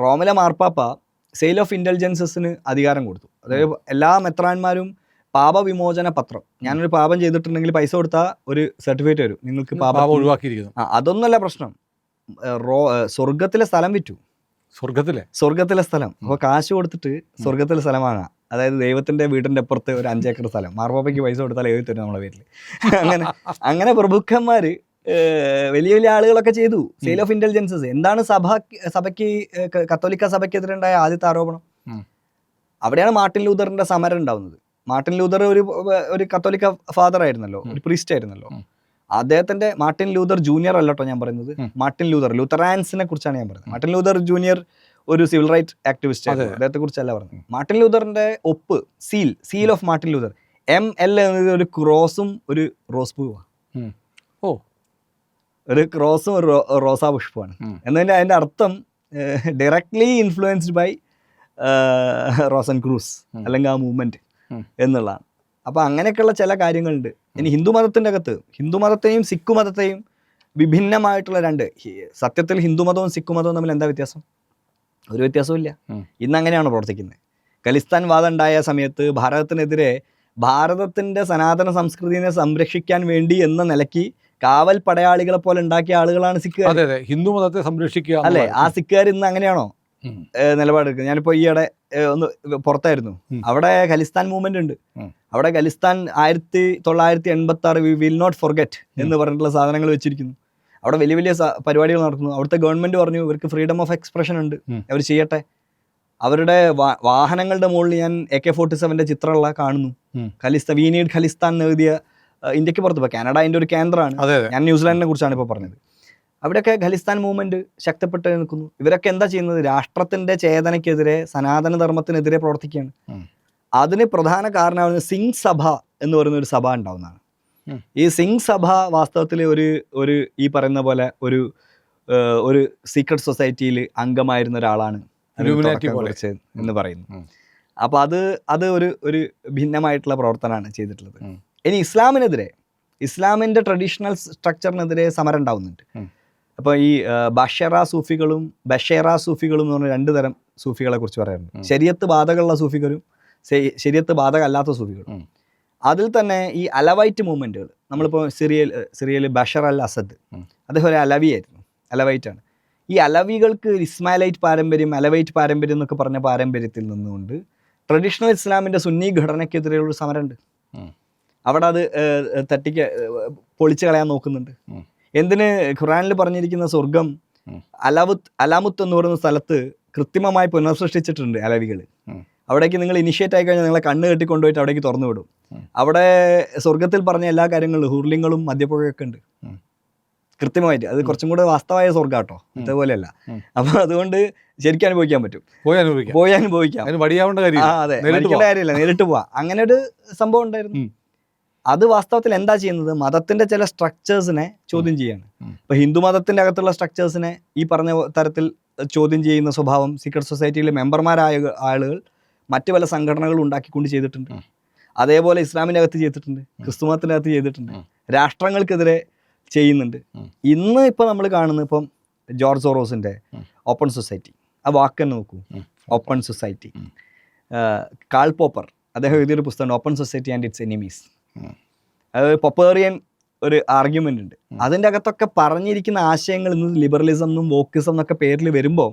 Speaker 2: റോമിലെ മാർപ്പാപ്പ സെയിൽ ഓഫ് ഇന്റലിജൻസിന് അധികാരം കൊടുത്തു. അതായത് എല്ലാ മെത്രാന്മാരും പാപവിമോചന പത്രം. ഞാനൊരു പാപം ചെയ്തിട്ടുണ്ടെങ്കിൽ പൈസ കൊടുത്താൽ ഒരു സർട്ടിഫിക്കറ്റ് വരും. നിങ്ങൾക്ക്
Speaker 1: പാപം ഒഴിവാക്കിയിരിക്കുന്നു.
Speaker 2: ആ അതൊന്നുമല്ല പ്രശ്നം. റോ സ്വർഗത്തിലെ സ്ഥലം വിറ്റു.
Speaker 1: സ്വർഗത്തിലെ
Speaker 2: സ്വർഗത്തിലെ സ്ഥലം. അപ്പോൾ കാശ് കൊടുത്തിട്ട് സ്വർഗത്തിലെ സ്ഥലം വാങ്ങാം. അതായത് ദൈവത്തിന്റെ വീടിന്റെ അപ്പുറത്ത് ഒരു അഞ്ചേക്കർ സ്ഥലം. മാർപ്പാപ്പയ്ക്ക് പൈസ കൊടുത്താൽ എഴുതി തരും നമ്മളെ പേരിൽ അങ്ങനെ അങ്ങനെ പ്രഭുക്കന്മാര് ഏഹ്, വലിയ വലിയ ആളുകളൊക്കെ ചെയ്തു. സെയിൽ ഓഫ് ഇന്റലിജൻസസ് എന്താണ് സഭ സഭയ്ക്ക് കത്തോലിക്ക സഭയ്ക്കെതിരുണ്ടായ ആദ്യത്തെ ആരോപണം? അവിടെയാണ് മാർട്ടിൻ ലൂതറിന്റെ സമരം ഉണ്ടാവുന്നത്. മാർട്ടിൻ ലൂതർ ഒരു ഒരു കത്തോലിക്ക ഫാദർ ആയിരുന്നല്ലോ ഒരു പ്രീസ്റ്റ് ആയിരുന്നല്ലോ. അദ്ദേഹത്തിന്റെ മാർട്ടിൻ ലൂതർ ജൂനിയർ അല്ലട്ടോ ഞാൻ പറയുന്നത്. മാർട്ടിൻ ലൂതർ ലൂത്തറാൻസിനെ കുറിച്ചാണ് ഞാൻ പറയുന്നത്. മാർട്ടിൻ ലൂതർ ജൂനിയർ ഒരു സിവിൽ റൈറ്റ് ആക്ടിവിസ്റ്റ്
Speaker 1: ആണ്
Speaker 2: ആയിരുന്നു. അദ്ദേഹത്തെ കുറിച്ചല്ല പറഞ്ഞത്. മാർട്ടിൻ ലൂതറിന്റെ ഒപ്പ് seal seal of Martin Luther. M L എന്നത് ഒരു ക്രോസും ഒരു റോസ് പൂവാണ്
Speaker 1: ഉം. ഓ
Speaker 2: ഒരു ക്രോസും ഒരു റോസാ പുഷ്പമാണ്. എന്നതിന്റെ അതിന്റെ അർത്ഥം directly influenced by Rosenkreuz അല്ലെങ്കിൽ ആ മൂവ്മെന്റ് എന്നുള്ളതാണ്. അപ്പോൾ അങ്ങനെയൊക്കെയുള്ള ചില കാര്യങ്ങളുണ്ട്. ഇനി ഹിന്ദു മതത്തിന്റെ അകത്ത് ഹിന്ദു മതത്തെയും സിഖ് മതത്തെയും വിഭിന്നമായിട്ടുള്ള രണ്ട് സത്യത്തിൽ ഹിന്ദു മതവും സിഖ് മതവും തമ്മിൽ എന്താ വ്യത്യാസം? ഒരു വ്യത്യാസവും ഇല്ല. ഇന്ന് അങ്ങനെയാണ് പ്രവർത്തിക്കുന്നത്? ഖലിസ്ഥാൻ വാദം ഉണ്ടായ സമയത്ത് ഭാരതത്തിനെതിരെ ഭാരതത്തിന്റെ സനാതന സംസ്കൃതിയെ സംരക്ഷിക്കാൻ വേണ്ടി എന്ന നിലയ്ക്ക് കാവൽ പടയാളികളെ പോലെ ഉണ്ടാക്കിയ ആളുകളാണ് സിഖുകാർ
Speaker 1: അതെ അതെ. ഹിന്ദു മതത്തെ സംരക്ഷിക്കുക
Speaker 2: അല്ലെ? ആ സിഖുകാർ ഇന്ന് അങ്ങനെയാണോ? നിലപാടെടുക്കുന്നത്? ഞാനിപ്പോൾ ഈയിടെ ഒന്ന് പുറത്തായിരുന്നു. അവിടെ ഖലിസ്ഥാൻ മൂവ്മെന്റ് ഉണ്ട്. അവിടെ ഖലിസ്ഥാൻ ആയിരത്തി തൊള്ളായിരത്തി എൺപത്തി ആറ് വി വിൽ നോട്ട് ഫൊർഗെറ്റ് എന്ന് പറഞ്ഞിട്ടുള്ള സാധനങ്ങൾ വെച്ചിരിക്കുന്നു. അവിടെ വലിയ വലിയ പരിപാടികൾ നടക്കുന്നു. അവിടുത്തെ ഗവൺമെന്റ് പറഞ്ഞു ഇവർക്ക് ഫ്രീഡം ഓഫ് എക്സ്പ്രഷൻ ഉണ്ട്. അവർ ചെയ്യട്ടെ. അവരുടെ വാഹനങ്ങളുടെ മുകളിൽ ഞാൻ എ കെ ഫോർട്ടി സെവന്റെ ചിത്രമുള്ള കാണുന്നു. ഖലിസ്ഥാൻ വി നീഡ് ഖലിസ്ഥാൻ എഴുതിയ ഇന്ത്യയ്ക്ക് പുറത്ത് ഇപ്പോൾ കാനഡ അതിന്റെ ഒരു കേന്ദ്രമാണ്. ഞാൻ ന്യൂസിലാൻഡിനെ കുറിച്ചാണ് ഇപ്പോൾ പറഞ്ഞത്. അവിടെയൊക്കെ ഖലിസ്ഥാൻ മൂവ്മെന്റ് ശക്തപ്പെട്ട് നിൽക്കുന്നു. ഇവരൊക്കെ എന്താ ചെയ്യുന്നത്? രാഷ്ട്രത്തിന്റെ ചേതനയ്ക്കെതിരെ സനാതന ധർമ്മത്തിനെതിരെ പ്രവർത്തിക്കുകയാണ്. അതിന് പ്രധാന കാരണമാണ് സിംഗ് സഭ എന്ന് പറയുന്ന ഒരു സഭ ഉണ്ടാവുന്നതാണ്. ഈ സിംഗ് സഭ വാസ്തവത്തിൽ ഒരു ഒരു ഈ പറയുന്ന പോലെ ഒരു ഒരു സീക്രട്ട് സൊസൈറ്റിയിൽ അംഗമായിരുന്ന ഒരാളാണ്. എന്ന് പറയുന്നു.
Speaker 1: അപ്പൊ
Speaker 2: അപ്പോൾ അത് അത് ഒരു ഒരു ഭിന്നമായിട്ടുള്ള പ്രവർത്തനമാണ് ചെയ്തിട്ടുള്ളത്. ഇനി ഇസ്ലാമിനെതിരെ ഇസ്ലാമിന്റെ ട്രഡീഷണൽ സ്ട്രക്ചറിനെതിരെ സമരം ഉണ്ടാവുന്നുണ്ട്. അപ്പോൾ ഈ ബഷറ സൂഫികളും ബഷേറ സൂഫികളും എന്ന് പറഞ്ഞ രണ്ട് തരം സൂഫികളെ കുറിച്ച് പറയാറുണ്ട്. ശരിയത്ത് ബാധകളുള്ള സൂഫികളും ശരി- ശരിയത്ത് ബാധകമല്ലാത്ത സൂഫികളും. അതിൽ തന്നെ ഈ അലവൈറ്റ് മൂവ്മെന്റുകൾ നമ്മളിപ്പോൾ സിറിയൽ സിറിയയിൽ ബഷർ അൽ അസദ്
Speaker 1: അതേപോലെ
Speaker 2: അദ്ദേഹം ഒരു അലവി ആയിരുന്നു അലവൈറ്റ് ആണ്. ഈ അലവികൾക്ക് ഇസ്മാലൈറ്റ് പാരമ്പര്യം അലവൈറ്റ് പാരമ്പര്യം എന്നൊക്കെ പറഞ്ഞ പാരമ്പര്യത്തിൽ നിന്നുകൊണ്ട് ട്രഡീഷണൽ ഇസ്ലാമിന്റെ സുന്നി ഘടനയ്ക്കെതിരെയുള്ള സമരമുണ്ട്. അവിടെ അത് തട്ടിക്ക് പൊളിച്ചു കളയാൻ നോക്കുന്നുണ്ട്. എന്തിന് ഖുറാനിൽ പറഞ്ഞിരിക്കുന്ന സ്വർഗം. അലാവുത്ത് അലാമുത്ത് എന്ന് പറയുന്ന സ്ഥലത്ത് കൃത്രിമമായി പുനഃസൃഷ്ടിച്ചിട്ടുണ്ട് അലവികൾ. അവിടേക്ക് നിങ്ങൾ ഇനിഷ്യേറ്റ് ആയി കഴിഞ്ഞാൽ നിങ്ങളെ കണ്ണ് കെട്ടി കൊണ്ടുപോയിട്ട് അവിടേക്ക് തുറന്നു വിടും അവിടെ സ്വർഗത്തിൽ പറഞ്ഞ എല്ലാ കാര്യങ്ങളും ഹുർലിങ്ങളും മദ്യപ്പുഴയൊക്കെ ഉണ്ട്. കൃത്യമായിട്ട് അത് കുറച്ചും കൂടെ വാസ്തവായ സ്വർഗം കേട്ടോ ഇതേപോലെയല്ല. അപ്പൊ അതുകൊണ്ട് ശരിക്കും അനുഭവിക്കാൻ പറ്റും.
Speaker 1: പോയി അനുഭവിക്കാം.
Speaker 2: പോയി അനുഭവിക്കാം.
Speaker 1: വടിയാവേണ്ട
Speaker 2: കാര്യമില്ല. നേരിട്ട് പോവാം. അങ്ങനെ ഒരു സംഭവം ഉണ്ടായിരുന്നു. അത് വാസ്തവത്തിൽ എന്താ ചെയ്യുന്നത്? മതത്തിന്റെ ചില സ്ട്രക്ചേഴ്സിനെ ചോദ്യം ചെയ്യാണ്. ഇപ്പൊ ഹിന്ദു മതത്തിന്റെ അകത്തുള്ള സ്ട്രക്ചേഴ്സിനെ ഈ പറഞ്ഞ തരത്തിൽ ചോദ്യം ചെയ്യുന്ന സ്വഭാവം സീക്രട്ട് സൊസൈറ്റിയിലെ മെമ്പർമാരായ ആളുകൾ മറ്റു പല സംഘടനകളും ഉണ്ടാക്കിക്കൊണ്ട് ചെയ്തിട്ടുണ്ട്. അതേപോലെ ഇസ്ലാമിന്റെ അകത്ത് ചെയ്തിട്ടുണ്ട് ക്രിസ്തു മതത്തിന്റെ അകത്ത് ചെയ്തിട്ടുണ്ട്. രാഷ്ട്രങ്ങൾക്കെതിരെ ചെയ്യുന്നുണ്ട്. ഇന്ന് ഇപ്പൊ നമ്മൾ കാണുന്ന ഇപ്പം ജോർജ് സോറോസിന്റെ ഓപ്പൺ സൊസൈറ്റി. ആ വാക്ക് തന്നെ നോക്കൂ ഓപ്പൺ സൊസൈറ്റി. Call popper. അദ്ദേഹം എഴുതിയൊരു പുസ്തകമുണ്ട് open society and its enemies
Speaker 1: ഉം.
Speaker 2: അത് പൊപ്പേറിയൻ ഒരു ആർഗ്യുമെന്റ് ഉണ്ട്.
Speaker 1: അതിന്റെ
Speaker 2: അതിന്റെ അകത്തൊക്കെ പറഞ്ഞിരിക്കുന്ന ആശയങ്ങൾ ഇന്ന് ലിബറലിസം എന്നും വോക്കിസം എന്നൊക്കെ പേരിൽ വരുമ്പോൾ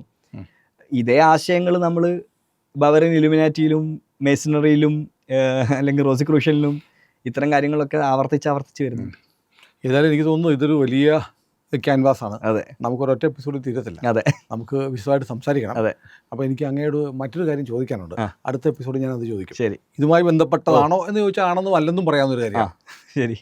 Speaker 2: ഇതേ ആശയങ്ങൾ നമ്മൾ ബവറിൻ ഇലുമിനാറ്റിയിലും മേസണറിയിലും അല്ലെങ്കിൽ റോസിക്രൂഷനിലും ഇത്തരം കാര്യങ്ങളൊക്കെ ആവർത്തിച്ച് ആവർത്തിച്ച് വരുന്നുണ്ട്
Speaker 1: ഏതായാലും എനിക്ക് തോന്നുന്നു ഇതൊരു വലിയ ക്യാൻവാസ് ആണ്.
Speaker 2: അതെ.
Speaker 1: നമുക്ക് ഒരൊറ്റ എപ്പിസോഡിൽ തീരത്തില്ല.
Speaker 2: അതെ.
Speaker 1: നമുക്ക് വിശദമായിട്ട് സംസാരിക്കണം.
Speaker 2: അതെ.
Speaker 1: അപ്പോൾ എനിക്ക് അങ്ങയോട് മറ്റൊരു കാര്യം ചോദിക്കാനുണ്ട്. അടുത്ത എപ്പിസോഡിൽ ഞാൻ അത് ചോദിക്കും.
Speaker 2: ശരി.
Speaker 1: ഇതുമായി ബന്ധപ്പെട്ടതാണോ എന്ന് ചോദിച്ചാൽ ആണെന്നും അല്ലെന്നും പറയാവുന്ന ഒരു
Speaker 2: ആ
Speaker 1: കാര്യമാണ്.
Speaker 2: ശരി.